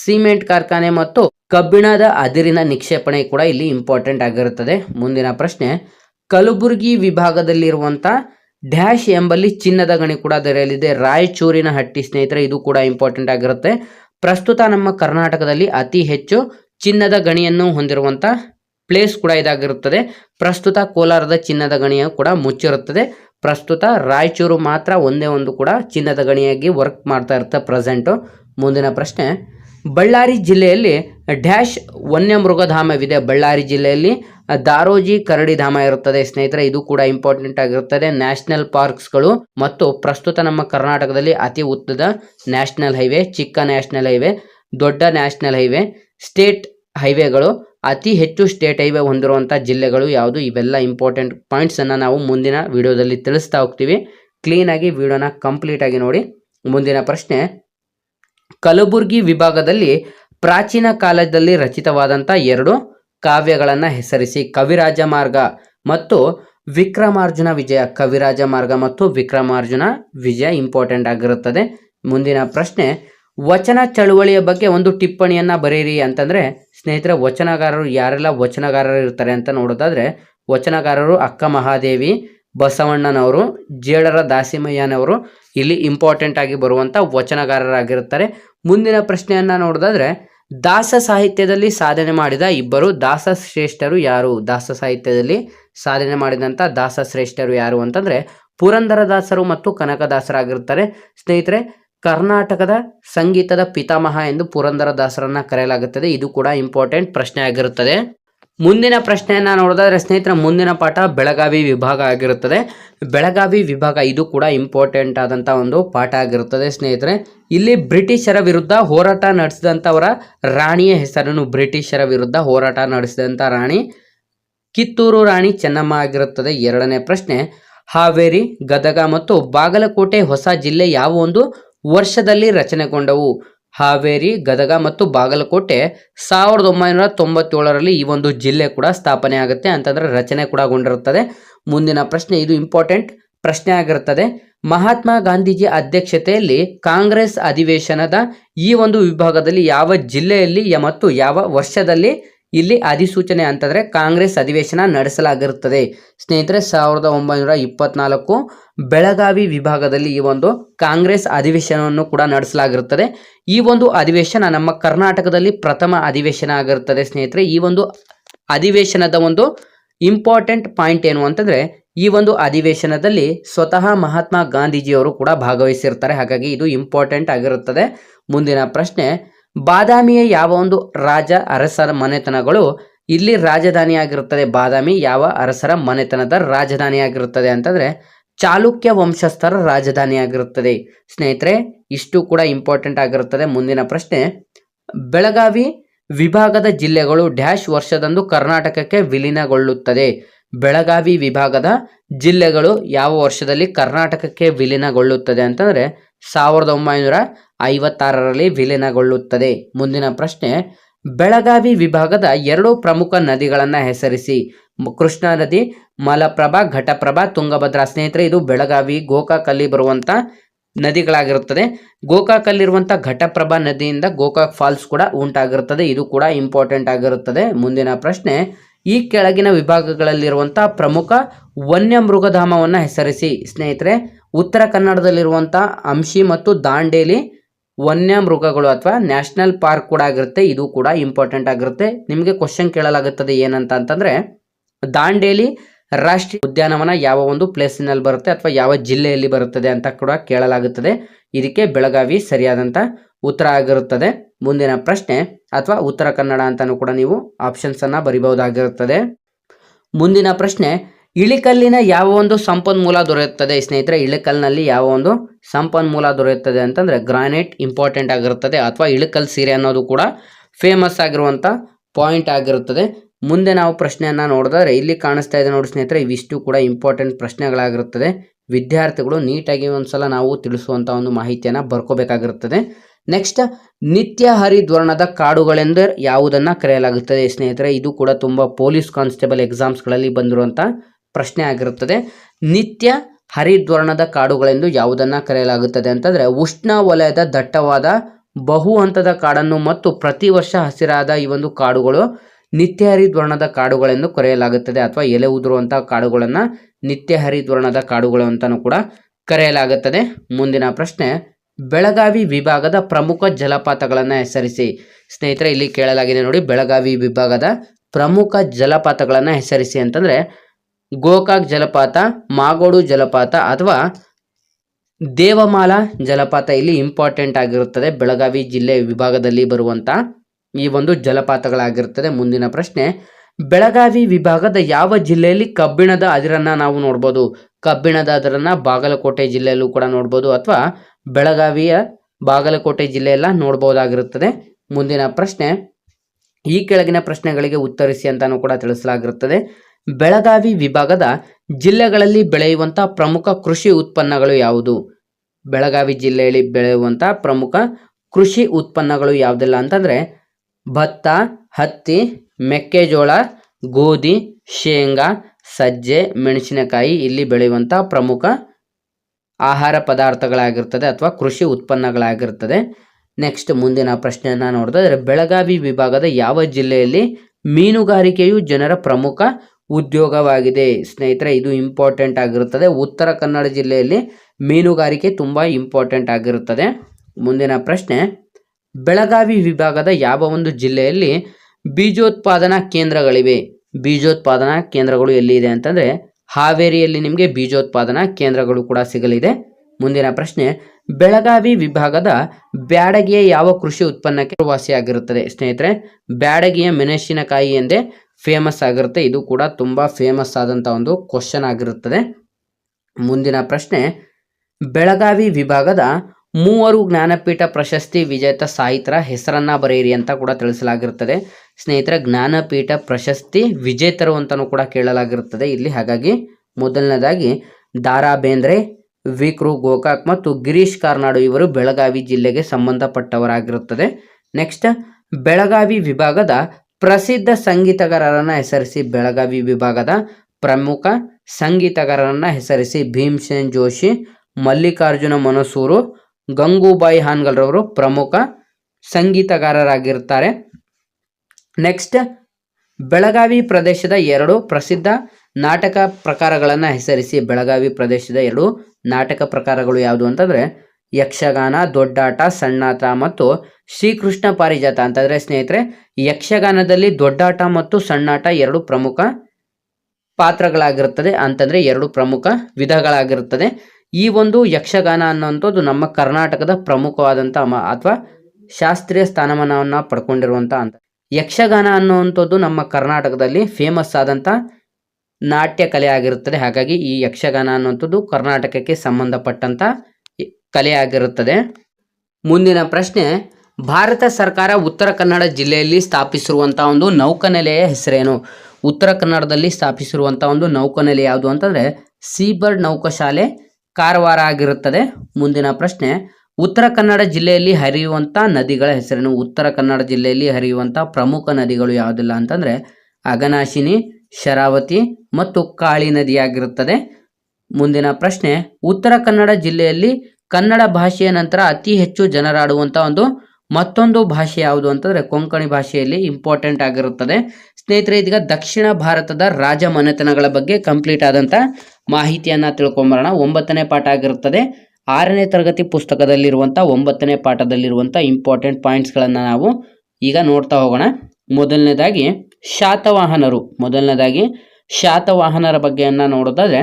ಸಿಮೆಂಟ್ ಕಾರ್ಖಾನೆ ಮತ್ತು ಕಬ್ಬಿಣದ ಅದಿರಿನ ನಿಕ್ಷೇಪಣೆ ಕೂಡ ಇಲ್ಲಿ ಇಂಪಾರ್ಟೆಂಟ್ ಆಗಿರುತ್ತದೆ. ಮುಂದಿನ ಪ್ರಶ್ನೆ, ಕಲಬುರಗಿ ವಿಭಾಗದಲ್ಲಿರುವಂಥ ಡ್ಯಾಶ್ ಎಂಬಲ್ಲಿ ಚಿನ್ನದ ಗಣಿ ಕೂಡ ದೊರೆಯಲಿದೆ. ರಾಯಚೂರಿನ ಹಟ್ಟಿ ಸ್ನೇಹಿತರೆ, ಇದು ಕೂಡ ಇಂಪಾರ್ಟೆಂಟ್ ಆಗಿರುತ್ತೆ. ಪ್ರಸ್ತುತ ನಮ್ಮ ಕರ್ನಾಟಕದಲ್ಲಿ ಅತಿ ಹೆಚ್ಚು ಚಿನ್ನದ ಗಣಿಯನ್ನು ಹೊಂದಿರುವಂಥ ಪ್ಲೇಸ್ ಕೂಡ ಇದಾಗಿರುತ್ತದೆ. ಪ್ರಸ್ತುತ ಕೋಲಾರದ ಚಿನ್ನದ ಗಣಿಯ ಕೂಡ ಮುಚ್ಚಿರುತ್ತದೆ. ಪ್ರಸ್ತುತ ರಾಯಚೂರು ಮಾತ್ರ ಒಂದೇ ಒಂದು ಕೂಡ ಚಿನ್ನದ ಗಣಿಯಾಗಿ ವರ್ಕ್ ಮಾಡ್ತಾ ಇರುತ್ತೆ ಪ್ರೆಸೆಂಟು ಮುಂದಿನ ಪ್ರಶ್ನೆ ಬಳ್ಳಾರಿ ಜಿಲ್ಲೆಯಲ್ಲಿ ಡ್ಯಾಶ್ ವನ್ಯಮೃಗಧಾಮವಿದೆ. ಬಳ್ಳಾರಿ ಜಿಲ್ಲೆಯಲ್ಲಿ ದಾರೋಜಿ ಕರಡಿಧಾಮ ಇರುತ್ತದೆ. ಸ್ನೇಹಿತರೆ, ಇದು ಕೂಡ ಇಂಪಾರ್ಟೆಂಟ್ ಆಗಿರುತ್ತದೆ. ನ್ಯಾಷನಲ್ ಪಾರ್ಕ್ಸ್ಗಳು ಮತ್ತು ಪ್ರಸ್ತುತ ನಮ್ಮ ಕರ್ನಾಟಕದಲ್ಲಿ ಅತಿ ಉದ್ದದ ನ್ಯಾಷನಲ್ ಹೈವೇ, ಚಿಕ್ಕ ನ್ಯಾಷನಲ್ ಹೈವೇ, ದೊಡ್ಡ ನ್ಯಾಷನಲ್ ಹೈವೇ, ಸ್ಟೇಟ್ ಹೈವೇಗಳು, ಅತಿ ಹೆಚ್ಚು ಸ್ಟೇಟ್ ಹೈವೇ ಹೊಂದಿರುವಂಥ ಜಿಲ್ಲೆಗಳು ಯಾವುದು? ಇವೆಲ್ಲ ಇಂಪಾರ್ಟೆಂಟ್ ಪಾಯಿಂಟ್ಸನ್ನು ನಾವು ಮುಂದಿನ ವಿಡಿಯೋದಲ್ಲಿ ತಿಳಿಸ್ತಾ ಹೋಗ್ತೀವಿ. ಕ್ಲೀನಾಗಿ ವಿಡಿಯೋನ ಕಂಪ್ಲೀಟಾಗಿ ನೋಡಿ. ಮುಂದಿನ ಪ್ರಶ್ನೆ ಕಲಬುರಗಿ ವಿಭಾಗದಲ್ಲಿ ಪ್ರಾಚೀನ ಕಾಲದಲ್ಲಿ ರಚಿತವಾದಂಥ ಎರಡು ಕಾವ್ಯಗಳನ್ನು ಹೆಸರಿಸಿ ಕವಿರಾಜ ಮಾರ್ಗ ಮತ್ತು ವಿಕ್ರಮಾರ್ಜುನ ವಿಜಯ. ಕವಿರಾಜ ಮಾರ್ಗ ಮತ್ತು ವಿಕ್ರಮಾರ್ಜುನ ವಿಜಯ ಇಂಪಾರ್ಟೆಂಟ್ ಆಗಿರುತ್ತದೆ. ಮುಂದಿನ ಪ್ರಶ್ನೆ, ವಚನ ಚಳುವಳಿಯ ಬಗ್ಗೆ ಒಂದು ಟಿಪ್ಪಣಿಯನ್ನು ಬರೆಯಿರಿ ಅಂತಂದರೆ, ಸ್ನೇಹಿತರೆ, ವಚನಗಾರರು ಯಾರೆಲ್ಲ ವಚನಗಾರರು ಇರ್ತಾರೆ ಅಂತ ನೋಡೋದಾದರೆ, ವಚನಗಾರರು ಅಕ್ಕ ಮಹಾದೇವಿ ಬಸವಣ್ಣನವರು, ಜೇಡರ ದಾಸಿಮಯ್ಯನವರು ಇಲ್ಲಿ ಇಂಪಾರ್ಟೆಂಟ್ ಆಗಿ ಬರುವಂಥ ವಚನಗಾರರಾಗಿರುತ್ತಾರೆ. ಮುಂದಿನ ಪ್ರಶ್ನೆಯನ್ನು ನೋಡೋದಾದ್ರೆ, ದಾಸ ಸಾಹಿತ್ಯದಲ್ಲಿ ಸಾಧನೆ ಮಾಡಿದ ಇಬ್ಬರು ದಾಸ ಶ್ರೇಷ್ಠರು ಯಾರು? ದಾಸ ಸಾಹಿತ್ಯದಲ್ಲಿ ಸಾಧನೆ ಮಾಡಿದಂಥ ದಾಸ ಶ್ರೇಷ್ಠರು ಯಾರು ಅಂತಂದರೆ, ಪುರಂದರದಾಸರು ಮತ್ತು ಕನಕದಾಸರಾಗಿರುತ್ತಾರೆ. ಸ್ನೇಹಿತರೆ, ಕರ್ನಾಟಕದ ಸಂಗೀತದ ಪಿತಾಮಹ ಎಂದು ಪುರಂದರದಾಸರನ್ನ ಕರೆಯಲಾಗುತ್ತದೆ. ಇದು ಕೂಡ ಇಂಪಾರ್ಟೆಂಟ್ ಪ್ರಶ್ನೆ ಆಗಿರುತ್ತದೆ ಮುಂದಿನ ಪ್ರಶ್ನೆಯನ್ನು ನೋಡೋದಾದರೆ ಸ್ನೇಹಿತರ, ಮುಂದಿನ ಪಾಠ ಬೆಳಗಾವಿ ವಿಭಾಗ ಆಗಿರುತ್ತದೆ. ಬೆಳಗಾವಿ ವಿಭಾಗ ಇದು ಕೂಡ ಇಂಪಾರ್ಟೆಂಟ್ ಆದಂಥ ಒಂದು ಪಾಠ ಆಗಿರುತ್ತದೆ ಸ್ನೇಹಿತರೆ. ಇಲ್ಲಿ ಬ್ರಿಟಿಷರ ವಿರುದ್ಧ ಹೋರಾಟ ನಡೆಸಿದಂಥವರ ರಾಣಿಯ ಹೆಸರನ್ನು ಬ್ರಿಟಿಷರ ವಿರುದ್ಧ ಹೋರಾಟ ನಡೆಸಿದಂಥ ರಾಣಿ, ಕಿತ್ತೂರು ರಾಣಿ ಚೆನ್ನಮ್ಮ ಆಗಿರುತ್ತದೆ. ಎರಡನೇ ಪ್ರಶ್ನೆ, ಹಾವೇರಿ, ಗದಗ ಮತ್ತು ಬಾಗಲಕೋಟೆ ಹೊಸ ಜಿಲ್ಲೆ ಯಾವ ಒಂದು ವರ್ಷದಲ್ಲಿ ರಚನೆಗೊಂಡವು? ಹಾವೇರಿ, ಗದಗ ಮತ್ತು ಬಾಗಲಕೋಟೆ ಸಾವಿರದ ಒಂಬೈನೂರ ತೊಂಬತ್ತೇಳರಲ್ಲಿ ಈ ಒಂದು ಜಿಲ್ಲೆ ಕೂಡ ಸ್ಥಾಪನೆ ಆಗುತ್ತೆ ಅಂತಂದ್ರೆ ರಚನೆ ಕೂಡ ಗೊಂಡಿರುತ್ತದೆ. ಮುಂದಿನ ಪ್ರಶ್ನೆ, ಇದು ಇಂಪಾರ್ಟೆಂಟ್ ಪ್ರಶ್ನೆ ಆಗಿರುತ್ತದೆ. ಮಹಾತ್ಮ ಗಾಂಧೀಜಿ ಅಧ್ಯಕ್ಷತೆಯಲ್ಲಿ ಕಾಂಗ್ರೆಸ್ ಅಧಿವೇಶನದ ಈ ಒಂದು ವಿಭಾಗದಲ್ಲಿ ಯಾವ ಜಿಲ್ಲೆಯಲ್ಲಿ ಮತ್ತು ಯಾವ ವರ್ಷದಲ್ಲಿ ಇಲ್ಲಿ ಅಧಿಸೂಚನೆ ಅಂತಂದರೆ ಕಾಂಗ್ರೆಸ್ ಅಧಿವೇಶನ ನಡೆಸಲಾಗಿರುತ್ತದೆ. ಸ್ನೇಹಿತರೆ, ಸಾವಿರದ ಒಂಬೈನೂರ ಇಪ್ಪತ್ನಾಲ್ಕು ಬೆಳಗಾವಿ ವಿಭಾಗದಲ್ಲಿ ಈ ಒಂದು ಕಾಂಗ್ರೆಸ್ ಅಧಿವೇಶನವನ್ನು ಕೂಡ ನಡೆಸಲಾಗಿರುತ್ತದೆ. ಈ ಒಂದು ಅಧಿವೇಶನ ನಮ್ಮ ಕರ್ನಾಟಕದಲ್ಲಿ ಪ್ರಥಮ ಅಧಿವೇಶನ ಆಗಿರುತ್ತದೆ ಸ್ನೇಹಿತರೆ. ಈ ಒಂದು ಅಧಿವೇಶನದ ಒಂದು ಇಂಪಾರ್ಟೆಂಟ್ ಪಾಯಿಂಟ್ ಏನು ಅಂತಂದರೆ, ಈ ಒಂದು ಅಧಿವೇಶನದಲ್ಲಿ ಸ್ವತಃ ಮಹಾತ್ಮ ಗಾಂಧೀಜಿಯವರು ಕೂಡ ಭಾಗವಹಿಸಿರ್ತಾರೆ. ಹಾಗಾಗಿ ಇದು ಇಂಪಾರ್ಟೆಂಟ್ ಆಗಿರುತ್ತದೆ. ಮುಂದಿನ ಪ್ರಶ್ನೆ ಬಾದಾಮಿಯ ಯಾವ ಒಂದು ರಾಜ ಅರಸರ ಮನೆತನಗಳು ಇಲ್ಲಿ ರಾಜಧಾನಿಯಾಗಿರುತ್ತದೆ? ಬಾದಾಮಿ ಯಾವ ಅರಸರ ಮನೆತನದ ರಾಜಧಾನಿಯಾಗಿರುತ್ತದೆ ಅಂತಂದ್ರೆ ಚಾಲುಕ್ಯ ವಂಶಸ್ಥರ ರಾಜಧಾನಿಯಾಗಿರುತ್ತದೆ. ಸ್ನೇಹಿತರೆ, ಇಷ್ಟು ಕೂಡ ಇಂಪಾರ್ಟೆಂಟ್ ಆಗಿರುತ್ತದೆ. ಮುಂದಿನ ಪ್ರಶ್ನೆ, ಬೆಳಗಾವಿ ವಿಭಾಗದ ಜಿಲ್ಲೆಗಳು ಡ್ಯಾಶ್ ವರ್ಷದಂದು ಕರ್ನಾಟಕಕ್ಕೆ ವಿಲೀನಗೊಳ್ಳುತ್ತದೆ. ಬೆಳಗಾವಿ ವಿಭಾಗದ ಜಿಲ್ಲೆಗಳು ಯಾವ ವರ್ಷದಲ್ಲಿ ಕರ್ನಾಟಕಕ್ಕೆ ವಿಲೀನಗೊಳ್ಳುತ್ತದೆ ಅಂತಂದರೆ ಸಾವಿರದ ಒಂಬೈನೂರ ಐವತ್ತಾರರಲ್ಲಿ ವಿಲೀನಗೊಳ್ಳುತ್ತದೆ. ಮುಂದಿನ ಪ್ರಶ್ನೆ, ಬೆಳಗಾವಿ ವಿಭಾಗದ ಎರಡು ಪ್ರಮುಖ ನದಿಗಳನ್ನು ಹೆಸರಿಸಿ. ಕೃಷ್ಣಾ ನದಿ, ಮಲಪ್ರಭಾ, ಘಟಪ್ರಭಾ, ತುಂಗಭದ್ರಾ ಸ್ನೇಹಿತರೆ, ಇದು ಬೆಳಗಾವಿ, ಗೋಕಾಕಲ್ಲಿ ಬರುವಂಥ ನದಿಗಳಾಗಿರುತ್ತದೆ. ಗೋಕಾಕಲ್ಲಿರುವಂಥ ಘಟಪ್ರಭಾ ನದಿಯಿಂದ ಗೋಕಾಕ್ ಫಾಲ್ಸ್ ಕೂಡ ಉಂಟಾಗಿರುತ್ತದೆ. ಇದು ಕೂಡ ಇಂಪಾರ್ಟೆಂಟ್ ಆಗಿರುತ್ತದೆ. ಮುಂದಿನ ಪ್ರಶ್ನೆ ಈ ಕೆಳಗಿನ ವಿಭಾಗಗಳಲ್ಲಿರುವಂಥ ಪ್ರಮುಖ ವನ್ಯ ಮೃಗಧಾಮವನ್ನು ಹೆಸರಿಸಿ. ಸ್ನೇಹಿತರೆ, ಉತ್ತರ ಕನ್ನಡದಲ್ಲಿರುವಂಥ ಅಂಶಿ ಮತ್ತು ದಾಂಡೇಲಿ ವನ್ಯ ಮೃಗಗಳು ಅಥವಾ ನ್ಯಾಷನಲ್ ಪಾರ್ಕ್ ಕೂಡ ಆಗಿರುತ್ತೆ. ಇದು ಕೂಡ ಇಂಪಾರ್ಟೆಂಟ್ ಆಗಿರುತ್ತೆ. ನಿಮಗೆ ಕ್ವಶನ್ ಕೇಳಲಾಗುತ್ತದೆ ಏನಂತ ಅಂತಂದ್ರೆ ದಾಂಡೇಲಿ ರಾಷ್ಟ್ರೀಯ ಉದ್ಯಾನವನ ಯಾವ ಒಂದು ಪ್ಲೇಸಿನಲ್ಲಿ ಬರುತ್ತೆ ಅಥವಾ ಯಾವ ಜಿಲ್ಲೆಯಲ್ಲಿ ಬರುತ್ತದೆ ಅಂತ ಕೂಡ ಕೇಳಲಾಗುತ್ತದೆ. ಇದಕ್ಕೆ ಬೆಳಗಾವಿ ಸರಿಯಾದಂಥ ಉತ್ತರ ಆಗಿರುತ್ತದೆ. ಮುಂದಿನ ಪ್ರಶ್ನೆ, ಅಥವಾ ಉತ್ತರ ಕನ್ನಡ ಅಂತಲೂ ಕೂಡ ನೀವು ಆಪ್ಷನ್ಸ್ ಅನ್ನ ಬರಿಬಹುದಾಗಿರುತ್ತದೆ. ಮುಂದಿನ ಪ್ರಶ್ನೆ, ಇಳಿಕಲ್ಲಿನ ಯಾವ ಒಂದು ಸಂಪನ್ಮೂಲ ದೊರೆಯುತ್ತದೆ? ಸ್ನೇಹಿತರೆ ಇಳಿಕಲ್ನಲ್ಲಿ ಯಾವ ಒಂದು ಸಂಪನ್ಮೂಲ ದೊರೆಯುತ್ತದೆ ಅಂತಂದ್ರೆ ಗ್ರಾನೈಟ್ ಇಂಪಾರ್ಟೆಂಟ್ ಆಗಿರುತ್ತದೆ, ಅಥವಾ ಇಳಿಕಲ್ ಸೀರೆ ಅನ್ನೋದು ಕೂಡ ಫೇಮಸ್ ಆಗಿರುವಂಥ ಪಾಯಿಂಟ್ ಆಗಿರುತ್ತದೆ. ಮುಂದೆ ನಾವು ಪ್ರಶ್ನೆಯನ್ನ ನೋಡಿದ್ರೆ, ಇಲ್ಲಿ ಕಾಣಿಸ್ತಾ ಇದೆ ನೋಡಿ ಸ್ನೇಹಿತರೆ, ಇವಿಷ್ಟು ಕೂಡ ಇಂಪಾರ್ಟೆಂಟ್ ಪ್ರಶ್ನೆಗಳಾಗಿರುತ್ತದೆ. ವಿದ್ಯಾರ್ಥಿಗಳು ನೀಟಾಗಿ ಒಂದ್ಸಲ ನಾವು ತಿಳಿಸುವಂಥ ಒಂದು ಮಾಹಿತಿಯನ್ನು ಬರ್ಕೋಬೇಕಾಗಿರುತ್ತದೆ. ನೆಕ್ಸ್ಟ್ ನಿತ್ಯ ಹರಿದ್ವರ್ಣದ ಕಾಡುಗಳೆಂದು ಯಾವುದನ್ನು ಕರೆಯಲಾಗುತ್ತದೆ? ಸ್ನೇಹಿತರೆ, ಇದು ಕೂಡ ತುಂಬ ಪೊಲೀಸ್ ಕಾನ್ಸ್ಟೇಬಲ್ ಎಕ್ಸಾಮ್ಸ್ಗಳಲ್ಲಿ ಬಂದಿರುವಂಥ ಪ್ರಶ್ನೆ ಆಗಿರುತ್ತದೆ. ನಿತ್ಯ ಹರಿದ್ವರ್ಣದ ಕಾಡುಗಳೆಂದು ಯಾವುದನ್ನು ಕರೆಯಲಾಗುತ್ತದೆ ಅಂತಂದರೆ, ಉಷ್ಣ ವಲಯದ ದಟ್ಟವಾದ ಬಹು ಹಂತದ ಕಾಡನ್ನು ಮತ್ತು ಪ್ರತಿ ವರ್ಷ ಹಸಿರಾದ ಈ ಒಂದು ಕಾಡುಗಳು ನಿತ್ಯ ಹರಿದ್ವರ್ಣದ ಕಾಡುಗಳೆಂದು ಕರೆಯಲಾಗುತ್ತದೆ ಅಥವಾ ಎಲೆ ಉದುರುವಂಥ ಕಾಡುಗಳನ್ನು ನಿತ್ಯ ಹರಿದ್ವರ್ಣದ ಕಾಡುಗಳು ಅಂತಲೂ ಕೂಡ ಕರೆಯಲಾಗುತ್ತದೆ. ಮುಂದಿನ ಪ್ರಶ್ನೆ ಬೆಳಗಾವಿ ವಿಭಾಗದ ಪ್ರಮುಖ ಜಲಪಾತಗಳನ್ನು ಹೆಸರಿಸಿ. ಸ್ನೇಹಿತರೆ, ಇಲ್ಲಿ ಕೇಳಲಾಗಿದೆ ನೋಡಿ, ಬೆಳಗಾವಿ ವಿಭಾಗದ ಪ್ರಮುಖ ಜಲಪಾತಗಳನ್ನು ಹೆಸರಿಸಿ ಅಂತಂದರೆ, ಗೋಕಾಕ್ ಜಲಪಾತ, ಮಾಗೋಡು ಜಲಪಾತ ಅಥವಾ ದೇವಮಾಲ ಜಲಪಾತ ಇಲ್ಲಿ ಇಂಪಾರ್ಟೆಂಟ್ ಆಗಿರುತ್ತದೆ. ಬೆಳಗಾವಿ ಜಿಲ್ಲೆ ವಿಭಾಗದಲ್ಲಿ ಬರುವಂತ ಈ ಒಂದು ಜಲಪಾತಗಳಾಗಿರುತ್ತದೆ. ಮುಂದಿನ ಪ್ರಶ್ನೆ, ಬೆಳಗಾವಿ ವಿಭಾಗದ ಯಾವ ಜಿಲ್ಲೆಯಲ್ಲಿ ಕಬ್ಬಿಣದ ಅದಿರನ್ನ ನಾವು ನೋಡ್ಬೋದು? ಕಬ್ಬಿಣದ ಅದರನ್ನು ಬಾಗಲಕೋಟೆ ಜಿಲ್ಲೆಯಲ್ಲೂ ಕೂಡ ನೋಡ್ಬೋದು ಅಥವಾ ಬೆಳಗಾವಿಯ ಬಾಗಲಕೋಟೆ ಜಿಲ್ಲೆಯೆಲ್ಲ ನೋಡಬಹುದಾಗಿರುತ್ತದೆ ಮುಂದಿನ ಪ್ರಶ್ನೆ, ಈ ಕೆಳಗಿನ ಪ್ರಶ್ನೆಗಳಿಗೆ ಉತ್ತರಿಸಿ ಅಂತಾನೂ ಕೂಡ ತಿಳಿಸಲಾಗಿರುತ್ತದೆ. ಬೆಳಗಾವಿ ವಿಭಾಗದ ಜಿಲ್ಲೆಗಳಲ್ಲಿ ಬೆಳೆಯುವಂಥ ಪ್ರಮುಖ ಕೃಷಿ ಉತ್ಪನ್ನಗಳು ಯಾವುದು? ಬೆಳಗಾವಿ ಜಿಲ್ಲೆಯಲ್ಲಿ ಬೆಳೆಯುವಂಥ ಪ್ರಮುಖ ಕೃಷಿ ಉತ್ಪನ್ನಗಳು ಯಾವುದೆಲ್ಲ ಅಂತಂದರೆ, ಭತ್ತ, ಹತ್ತಿ, ಮೆಕ್ಕೆಜೋಳ, ಗೋಧಿ, ಶೇಂಗಾ, ಸಜ್ಜೆ, ಮೆಣಸಿನಕಾಯಿ, ಇಲ್ಲಿ ಬೆಳೆಯುವಂಥ ಪ್ರಮುಖ ಆಹಾರ ಪದಾರ್ಥಗಳಾಗಿರ್ತದೆ ಅಥವಾ ಕೃಷಿ ಉತ್ಪನ್ನಗಳಾಗಿರ್ತದೆ. ನೆಕ್ಸ್ಟ್ ಮುಂದಿನ ಪ್ರಶ್ನೆಯನ್ನು ನೋಡಿದ್ರೆ ಬೆಳಗಾವಿ ವಿಭಾಗದ ಯಾವ ಜಿಲ್ಲೆಯಲ್ಲಿ ಮೀನುಗಾರಿಕೆಯು ಜನರ ಪ್ರಮುಖ ಉದ್ಯೋಗವಾಗಿದೆ? ಸ್ನೇಹಿತರೆ, ಇದು ಇಂಪಾರ್ಟೆಂಟ್ ಆಗಿರುತ್ತದೆ. ಉತ್ತರ ಕನ್ನಡ ಜಿಲ್ಲೆಯಲ್ಲಿ ಮೀನುಗಾರಿಕೆ ತುಂಬ ಇಂಪಾರ್ಟೆಂಟ್ ಆಗಿರುತ್ತದೆ. ಮುಂದಿನ ಪ್ರಶ್ನೆ, ಬೆಳಗಾವಿ ವಿಭಾಗದ ಯಾವ ಒಂದು ಜಿಲ್ಲೆಯಲ್ಲಿ ಬೀಜೋತ್ಪಾದನಾ ಕೇಂದ್ರಗಳಿವೆ? ಬೀಜೋತ್ಪಾದನಾ ಕೇಂದ್ರಗಳು ಎಲ್ಲಿದೆ ಅಂತಂದರೆ ಹಾವೇರಿಯಲ್ಲಿ ನಿಮಗೆ ಬೀಜೋತ್ಪಾದನಾ ಕೇಂದ್ರಗಳು ಕೂಡ ಸಿಗಲಿದೆ. ಮುಂದಿನ ಪ್ರಶ್ನೆ, ಬೆಳಗಾವಿ ವಿಭಾಗದ ಬ್ಯಾಡಗಿಯ ಯಾವ ಕೃಷಿ ಉತ್ಪನ್ನಕ್ಕೆ ವಾಸಿಯಾಗಿರುತ್ತದೆ ಸ್ನೇಹಿತರೆ, ಬ್ಯಾಡಗಿಯ ಮೆಣಸಿನಕಾಯಿ ಎಂದೇ ಫೇಮಸ್ ಆಗಿರುತ್ತೆ. ಇದು ಕೂಡ ತುಂಬ ಫೇಮಸ್ ಆದಂಥ ಒಂದು ಕ್ವಶನ್ ಆಗಿರುತ್ತದೆ. ಮುಂದಿನ ಪ್ರಶ್ನೆ, ಬೆಳಗಾವಿ ವಿಭಾಗದ ಮೂವರು ಜ್ಞಾನಪೀಠ ಪ್ರಶಸ್ತಿ ವಿಜೇತ ಸಾಹಿತ್ಯರ ಹೆಸರನ್ನ ಬರೆಯಿರಿ ಅಂತ ಕೂಡ ತಿಳಿಸಲಾಗಿರುತ್ತದೆ ಸ್ನೇಹಿತರ, ಜ್ಞಾನಪೀಠ ಪ್ರಶಸ್ತಿ ವಿಜೇತರು ಅಂತಲೂ ಕೂಡ ಕೇಳಲಾಗಿರುತ್ತದೆ ಇಲ್ಲಿ ಹಾಗಾಗಿ ಮೊದಲನೇದಾಗಿ ದಾರಾ ಬೇಂದ್ರೆ ವಿಕ್ರು ಗೋಕಾಕ್ ಮತ್ತು ಗಿರೀಶ್ ಕಾರ್ನಾಡು ಇವರು ಬೆಳಗಾವಿ ಜಿಲ್ಲೆಗೆ ಸಂಬಂಧಪಟ್ಟವರಾಗಿರುತ್ತದೆ. ನೆಕ್ಸ್ಟ್, ಬೆಳಗಾವಿ ವಿಭಾಗದ ಪ್ರಸಿದ್ಧ ಸಂಗೀತಗಾರರನ್ನ ಹೆಸರಿಸಿ ಬೆಳಗಾವಿ ವಿಭಾಗದ ಪ್ರಮುಖ ಸಂಗೀತಗಾರರನ್ನ ಹೆಸರಿಸಿ ಭೀಮ್ಸೇನ್ ಜೋಶಿ, ಮಲ್ಲಿಕಾರ್ಜುನ ಮನಸೂರು ಗಂಗೂಬಾಯಿ ಹಾನ್ಗಲ್ರವರು ಪ್ರಮುಖ ಸಂಗೀತಗಾರರಾಗಿರ್ತಾರೆ. ನೆಕ್ಸ್ಟ್ ಬೆಳಗಾವಿ ಪ್ರದೇಶದ ಎರಡು ಪ್ರಸಿದ್ಧ ನಾಟಕ ಪ್ರಕಾರಗಳನ್ನು ಹೆಸರಿಸಿ ಬೆಳಗಾವಿ ಪ್ರದೇಶದ ಎರಡು ನಾಟಕ ಪ್ರಕಾರಗಳು ಯಾವುದು ಅಂತಂದರೆ ಯಕ್ಷಗಾನ, ದೊಡ್ಡಾಟ, ಸಣ್ಣಾಟ ಮತ್ತು ಶ್ರೀಕೃಷ್ಣ ಪಾರಿಜಾತ ಅಂತಂದರೆ ಸ್ನೇಹಿತರೆ, ಯಕ್ಷಗಾನದಲ್ಲಿ ದೊಡ್ಡಾಟ ಮತ್ತು ಸಣ್ಣಾಟ ಎರಡು ಪ್ರಮುಖ ಪಾತ್ರಗಳಾಗಿರುತ್ತದೆ ಅಂತಂದರೆ ಎರಡು ಪ್ರಮುಖ ವಿಧಗಳಾಗಿರುತ್ತದೆ. ಈ ಒಂದು ಯಕ್ಷಗಾನ ಅನ್ನುವಂಥದ್ದು ನಮ್ಮ ಕರ್ನಾಟಕದ ಪ್ರಮುಖವಾದಂಥ ಅಥವಾ ಶಾಸ್ತ್ರೀಯ ಸ್ಥಾನಮಾನವನ್ನು ಪಡ್ಕೊಂಡಿರುವಂಥ ಅಂತ. ಯಕ್ಷಗಾನ ಅನ್ನೋವಂಥದ್ದು ನಮ್ಮ ಕರ್ನಾಟಕದಲ್ಲಿ ಫೇಮಸ್ ಆದಂಥ ನಾಟ್ಯ ಕಲೆ ಆಗಿರುತ್ತದೆ. ಹಾಗಾಗಿ ಈ ಯಕ್ಷಗಾನ ಅನ್ನುವಂಥದ್ದು ಕರ್ನಾಟಕಕ್ಕೆ ಸಂಬಂಧಪಟ್ಟಂಥ ಕಲೆ ಆಗಿರುತ್ತದೆ. ಮುಂದಿನ ಪ್ರಶ್ನೆ, ಭಾರತ ಸರ್ಕಾರ ಉತ್ತರ ಕನ್ನಡ ಜಿಲ್ಲೆಯಲ್ಲಿ ಸ್ಥಾಪಿಸಿರುವಂಥ ಒಂದು ನೌಕಾನೆಲೆಯ ಹೆಸರೇನು? ಉತ್ತರ ಕನ್ನಡದಲ್ಲಿ ಸ್ಥಾಪಿಸಿರುವಂಥ ಒಂದು ನೌಕಾನೆಲೆ ಯಾವುದು ಅಂತಂದರೆ, ಸೀಬರ್ಡ್ ನೌಕಾಶಾಲೆ ಕಾರವಾರ ಆಗಿರುತ್ತದೆ. ಮುಂದಿನ ಪ್ರಶ್ನೆ, ಉತ್ತರ ಕನ್ನಡ ಜಿಲ್ಲೆಯಲ್ಲಿ ಹರಿಯುವಂಥ ನದಿಗಳ ಹೆಸರೇನು? ಉತ್ತರ ಕನ್ನಡ ಜಿಲ್ಲೆಯಲ್ಲಿ ಹರಿಯುವಂಥ ಪ್ರಮುಖ ನದಿಗಳು ಯಾವುದಿಲ್ಲ ಅಂತಂದರೆ, ಅಗನಾಶಿನಿ, ಶರಾವತಿ ಮತ್ತು ಕಾಳಿ ನದಿಯಾಗಿರುತ್ತದೆ. ಮುಂದಿನ ಪ್ರಶ್ನೆ, ಉತ್ತರ ಕನ್ನಡ ಜಿಲ್ಲೆಯಲ್ಲಿ ಕನ್ನಡ ಭಾಷೆಯ ನಂತರ ಅತಿ ಹೆಚ್ಚು ಜನರಾಡುವಂಥ ಒಂದು ಮತ್ತೊಂದು ಭಾಷೆ ಯಾವುದು ಅಂತಂದರೆ, ಕೊಂಕಣಿ ಭಾಷೆಯಲ್ಲಿ ಇಂಪಾರ್ಟೆಂಟ್ ಆಗಿರುತ್ತದೆ. ಸ್ನೇಹಿತರೆ, ಇದೀಗ ದಕ್ಷಿಣ ಭಾರತದ ರಾಜ ಮನೆತನಗಳ ಬಗ್ಗೆ ಕಂಪ್ಲೀಟ್ ಆದಂಥ ಮಾಹಿತಿಯನ್ನು ತಿಳ್ಕೊಂಬರೋಣ. ಒಂಬತ್ತನೇ ಪಾಠ ಆಗಿರುತ್ತದೆ. ಆರನೇ ತರಗತಿ ಪುಸ್ತಕದಲ್ಲಿರುವಂಥ ಒಂಬತ್ತನೇ ಪಾಠದಲ್ಲಿರುವಂಥ ಇಂಪಾರ್ಟೆಂಟ್ ಪಾಯಿಂಟ್ಸ್ಗಳನ್ನು ನಾವು ಈಗ ನೋಡ್ತಾ ಹೋಗೋಣ. ಮೊದಲನೇದಾಗಿ ಶಾತವಾಹನರು. ಮೊದಲನೇದಾಗಿ ಶಾತವಾಹನರ ಬಗ್ಗೆಯನ್ನು ನೋಡೋದಾದರೆ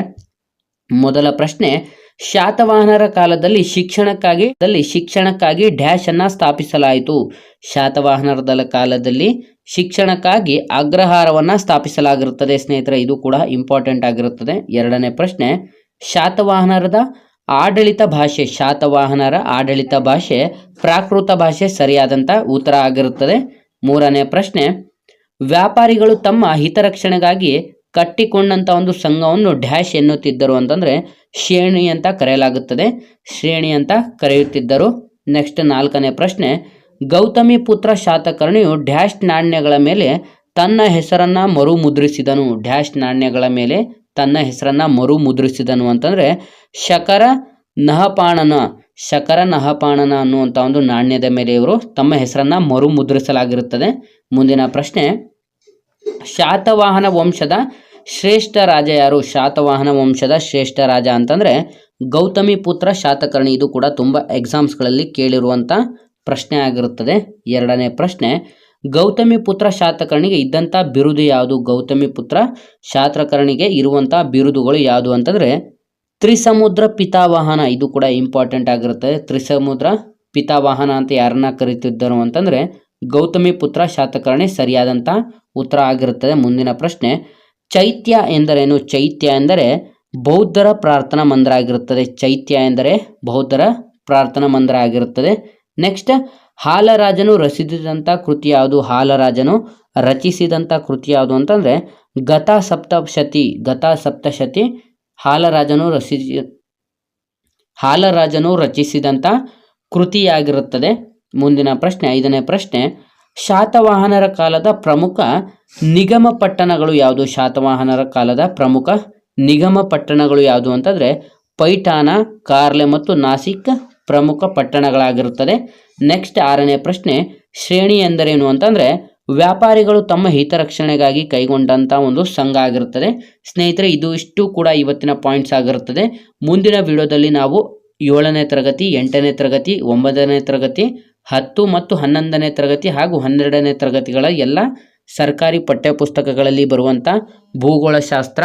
ಮೊದಲ ಪ್ರಶ್ನೆ ಶಾತವಾಹನರ ಕಾಲದಲ್ಲಿ ಶಿಕ್ಷಣಕ್ಕಾಗಿ ಶಿಕ್ಷಣಕ್ಕಾಗಿ ಡ್ಯಾಶ್ ಅನ್ನ ಸ್ಥಾಪಿಸಲಾಯಿತು. ಶಾತವಾಹನರ ಕಾಲದಲ್ಲಿ ಶಿಕ್ಷಣಕ್ಕಾಗಿ ಅಗ್ರಹಾರವನ್ನ ಸ್ಥಾಪಿಸಲಾಗಿರುತ್ತದೆ ಸ್ನೇಹಿತರೆ, ಇದು ಕೂಡ ಇಂಪಾರ್ಟೆಂಟ್ ಆಗಿರುತ್ತದೆ. ಎರಡನೇ ಪ್ರಶ್ನೆ, ಶಾತವಾಹನರದ ಆಡಳಿತ ಭಾಷೆ, ಶಾತವಾಹನರ ಆಡಳಿತ ಭಾಷೆ ಪ್ರಾಕೃತ ಭಾಷೆ ಸರಿಯಾದಂತ ಉತ್ತರ ಆಗಿರುತ್ತದೆ. ಮೂರನೇ ಪ್ರಶ್ನೆ, ವ್ಯಾಪಾರಿಗಳು ತಮ್ಮ ಹಿತರಕ್ಷಣೆಗಾಗಿ ಕಟ್ಟಿಕೊಂಡಂಥ ಒಂದು ಸಂಘವನ್ನು ಡ್ಯಾಶ್ ಎನ್ನುತ್ತಿದ್ದರು ಅಂತಂದರೆ ಶ್ರೇಣಿ ಅಂತ ಕರೆಯಲಾಗುತ್ತದೆ. ಶ್ರೇಣಿ ಅಂತ ಕರೆಯುತ್ತಿದ್ದರು. ನೆಕ್ಸ್ಟ್ ನಾಲ್ಕನೇ ಪ್ರಶ್ನೆ, ಗೌತಮಿ ಪುತ್ರ ಶಾತಕರ್ಣಿಯು ಡ್ಯಾಶ್ ನಾಣ್ಯಗಳ ಮೇಲೆ ತನ್ನ ಹೆಸರನ್ನ ಮರುಮುದ್ರಿಸಿದನು. ಡ್ಯಾಶ್ ನಾಣ್ಯಗಳ ಮೇಲೆ ತನ್ನ ಹೆಸರನ್ನ ಮರುಮುದ್ರಿಸಿದನು ಅಂತಂದರೆ ಶಕರ ನಹಪಾಣನ ಶಕರ ನಹಪಾಣನ ಅನ್ನುವಂಥ ಒಂದು ನಾಣ್ಯದ ಮೇಲೆ ಇವರು ತಮ್ಮ ಹೆಸರನ್ನ ಮರುಮುದ್ರಿಸಲಾಗಿರುತ್ತದೆ. ಮುಂದಿನ ಪ್ರಶ್ನೆ, ಶಾತವಾಹನ ವಂಶದ ಶ್ರೇಷ್ಠ ರಾಜ ಯಾರು? ಶಾತವಾಹನ ವಂಶದ ಶ್ರೇಷ್ಠ ರಾಜ ಅಂತಂದರೆ ಗೌತಮಿ ಪುತ್ರ ಶಾತಕರ್ಣಿ. ಇದು ಕೂಡ ತುಂಬ ಎಕ್ಸಾಮ್ಸ್ಗಳಲ್ಲಿ ಕೇಳಿರುವಂಥ ಪ್ರಶ್ನೆ ಆಗಿರುತ್ತದೆ. ಎರಡನೇ ಪ್ರಶ್ನೆ, ಗೌತಮಿ ಪುತ್ರ ಶಾತಕರ್ಣಿಗೆ ಇದ್ದಂಥ ಬಿರುದು ಯಾವುದು? ಗೌತಮಿ ಪುತ್ರ ಶಾತಕರ್ಣಿಗೆ ಇರುವಂಥ ಬಿರುದುಗಳು ಯಾವುದು ಅಂತಂದರೆ ತ್ರಿಸಮುದ್ರ ಪಿತಾವಾಹನ. ಇದು ಕೂಡ ಇಂಪಾರ್ಟೆಂಟ್ ಆಗಿರುತ್ತದೆ ತ್ರಿಸಮುದ್ರ ಪಿತಾವಾಹನ ಅಂತ ಯಾರನ್ನ ಕರೀತಿದ್ದರು ಅಂತಂದರೆ ಗೌತಮಿ ಪುತ್ರ ಶಾತಕರ್ಣಿ ಸರಿಯಾದಂಥ ಉತ್ತರ ಆಗಿರುತ್ತದೆ. ಮುಂದಿನ ಪ್ರಶ್ನೆ ಚೈತ್ಯ ಎಂದರೇನು? ಚೈತ್ಯ ಎಂದರೆ ಬೌದ್ಧರ ಪ್ರಾರ್ಥನಾ ಮಂದಿರ ಆಗಿರುತ್ತದೆ. ಚೈತ್ಯ ಎಂದರೆ ಬೌದ್ಧರ ಪ್ರಾರ್ಥನಾ ಮಂದಿರ ಆಗಿರುತ್ತದೆ. ನೆಕ್ಸ್ಟ್ ಹಾಲರಾಜನು ರಚಿಸಿದಂಥ ಕೃತಿ ಯಾವುದು? ಹಾಲರಾಜನು ರಚಿಸಿದಂಥ ಕೃತಿ ಯಾವುದು ಅಂತಂದರೆ ಗತಾ ಸಪ್ತಶತಿ ಗತಾ ಸಪ್ತಶತಿ ಹಾಲರಾಜನು ರಚಿಸಿ, ಹಾಲರಾಜನು ರಚಿಸಿದಂಥ ಕೃತಿಯಾಗಿರುತ್ತದೆ ಮುಂದಿನ ಪ್ರಶ್ನೆ, ಐದನೇ ಪ್ರಶ್ನೆ ಶಾತವಾಹನರ ಕಾಲದ ಪ್ರಮುಖ ನಿಗಮ ಪಟ್ಟಣಗಳು ಯಾವುದು? ಶಾತವಾಹನರ ಕಾಲದ ಪ್ರಮುಖ ನಿಗಮ ಪಟ್ಟಣಗಳು ಯಾವುದು ಅಂತಂದರೆ ಪೈಠಾನ, ಕಾರ್ಲೆ ಮತ್ತು ನಾಸಿಕ್ ಪ್ರಮುಖ ಪಟ್ಟಣಗಳಾಗಿರುತ್ತದೆ. ನೆಕ್ಸ್ಟ್ ಆರನೇ ಪ್ರಶ್ನೆ, ಶ್ರೇಣಿ ಎಂದರೇನು ಅಂತಂದರೆ ವ್ಯಾಪಾರಿಗಳು ತಮ್ಮ ಹಿತರಕ್ಷಣೆಗಾಗಿ ಕೈಗೊಂಡಂಥ ಒಂದು ಸಂಘ ಆಗಿರುತ್ತದೆ. ಸ್ನೇಹಿತರೆ, ಇದು ಇಷ್ಟು ಕೂಡ ಇವತ್ತಿನ ಪಾಯಿಂಟ್ಸ್ ಆಗಿರುತ್ತದೆ. ಮುಂದಿನ ವಿಡಿಯೋದಲ್ಲಿ ನಾವು ಏಳನೇ ತರಗತಿ, ಎಂಟನೇ ತರಗತಿ, ಒಂಬತ್ತನೇ ತರಗತಿ ಹತ್ತು ಮತ್ತು ಹನ್ನೊಂದನೇ ತರಗತಿ ಹಾಗೂ ಹನ್ನೆರಡನೇ ತರಗತಿಗಳ ಎಲ್ಲ ಸರ್ಕಾರಿ ಪಠ್ಯಪುಸ್ತಕಗಳಲ್ಲಿ ಬರುವಂಥ ಭೂಗೋಳಶಾಸ್ತ್ರ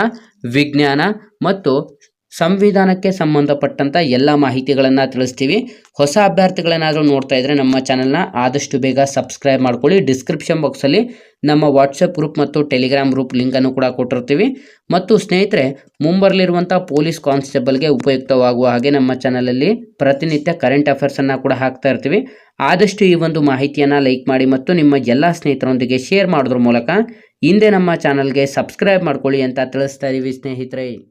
ವಿಜ್ಞಾನ ಮತ್ತು ಸಂವಿಧಾನಕ್ಕೆ ಸಂಬಂಧಪಟ್ಟಂಥ ಎಲ್ಲ ಮಾಹಿತಿಗಳನ್ನು ತಿಳಿಸ್ತೀವಿ. ಹೊಸ ಅಭ್ಯರ್ಥಿಗಳೇನಾದರೂ ನೋಡ್ತಾ ಇದ್ದರೆ ನಮ್ಮ ಚಾನಲ್ನ ಆದಷ್ಟು ಬೇಗ ಸಬ್ಸ್ಕ್ರೈಬ್ ಮಾಡ್ಕೊಳ್ಳಿ. ಡಿಸ್ಕ್ರಿಪ್ಷನ್ ಬಾಕ್ಸಲ್ಲಿ ನಮ್ಮ ವಾಟ್ಸಪ್ ಗ್ರೂಪ್ ಮತ್ತು ಟೆಲಿಗ್ರಾಮ್ ಗ್ರೂಪ್ ಲಿಂಕನ್ನು ಕೂಡ ಕೊಟ್ಟಿರ್ತೀವಿ. ಮತ್ತು ಸ್ನೇಹಿತರೆ ಮುಂಬರಲಿರುವಂಥ ಪೊಲೀಸ್ ಕಾನ್ಸ್ಟೇಬಲ್ಗೆ ಉಪಯುಕ್ತವಾಗುವ ಹಾಗೆ ನಮ್ಮ ಚಾನಲಲ್ಲಿ ಪ್ರತಿನಿತ್ಯ ಕರೆಂಟ್ ಅಫೇರ್ಸನ್ನು ಕೂಡ ಹಾಕ್ತಾ ಇರ್ತೀವಿ. ಆದಷ್ಟು ಈ ಒಂದು ಮಾಹಿತಿಯನ್ನು ಲೈಕ್ ಮಾಡಿ ಮತ್ತು ನಿಮ್ಮ ಎಲ್ಲ ಸ್ನೇಹಿತರೊಂದಿಗೆ ಶೇರ್ ಮಾಡೋದ್ರ ಮೂಲಕ ಹಿಂದೆ ನಮ್ಮ ಚಾನಲ್ಗೆ ಸಬ್ಸ್ಕ್ರೈಬ್ ಮಾಡ್ಕೊಳ್ಳಿ ಅಂತ ತಿಳಿಸ್ತಾ ಇದ್ದೀವಿ ಸ್ನೇಹಿತರೆ.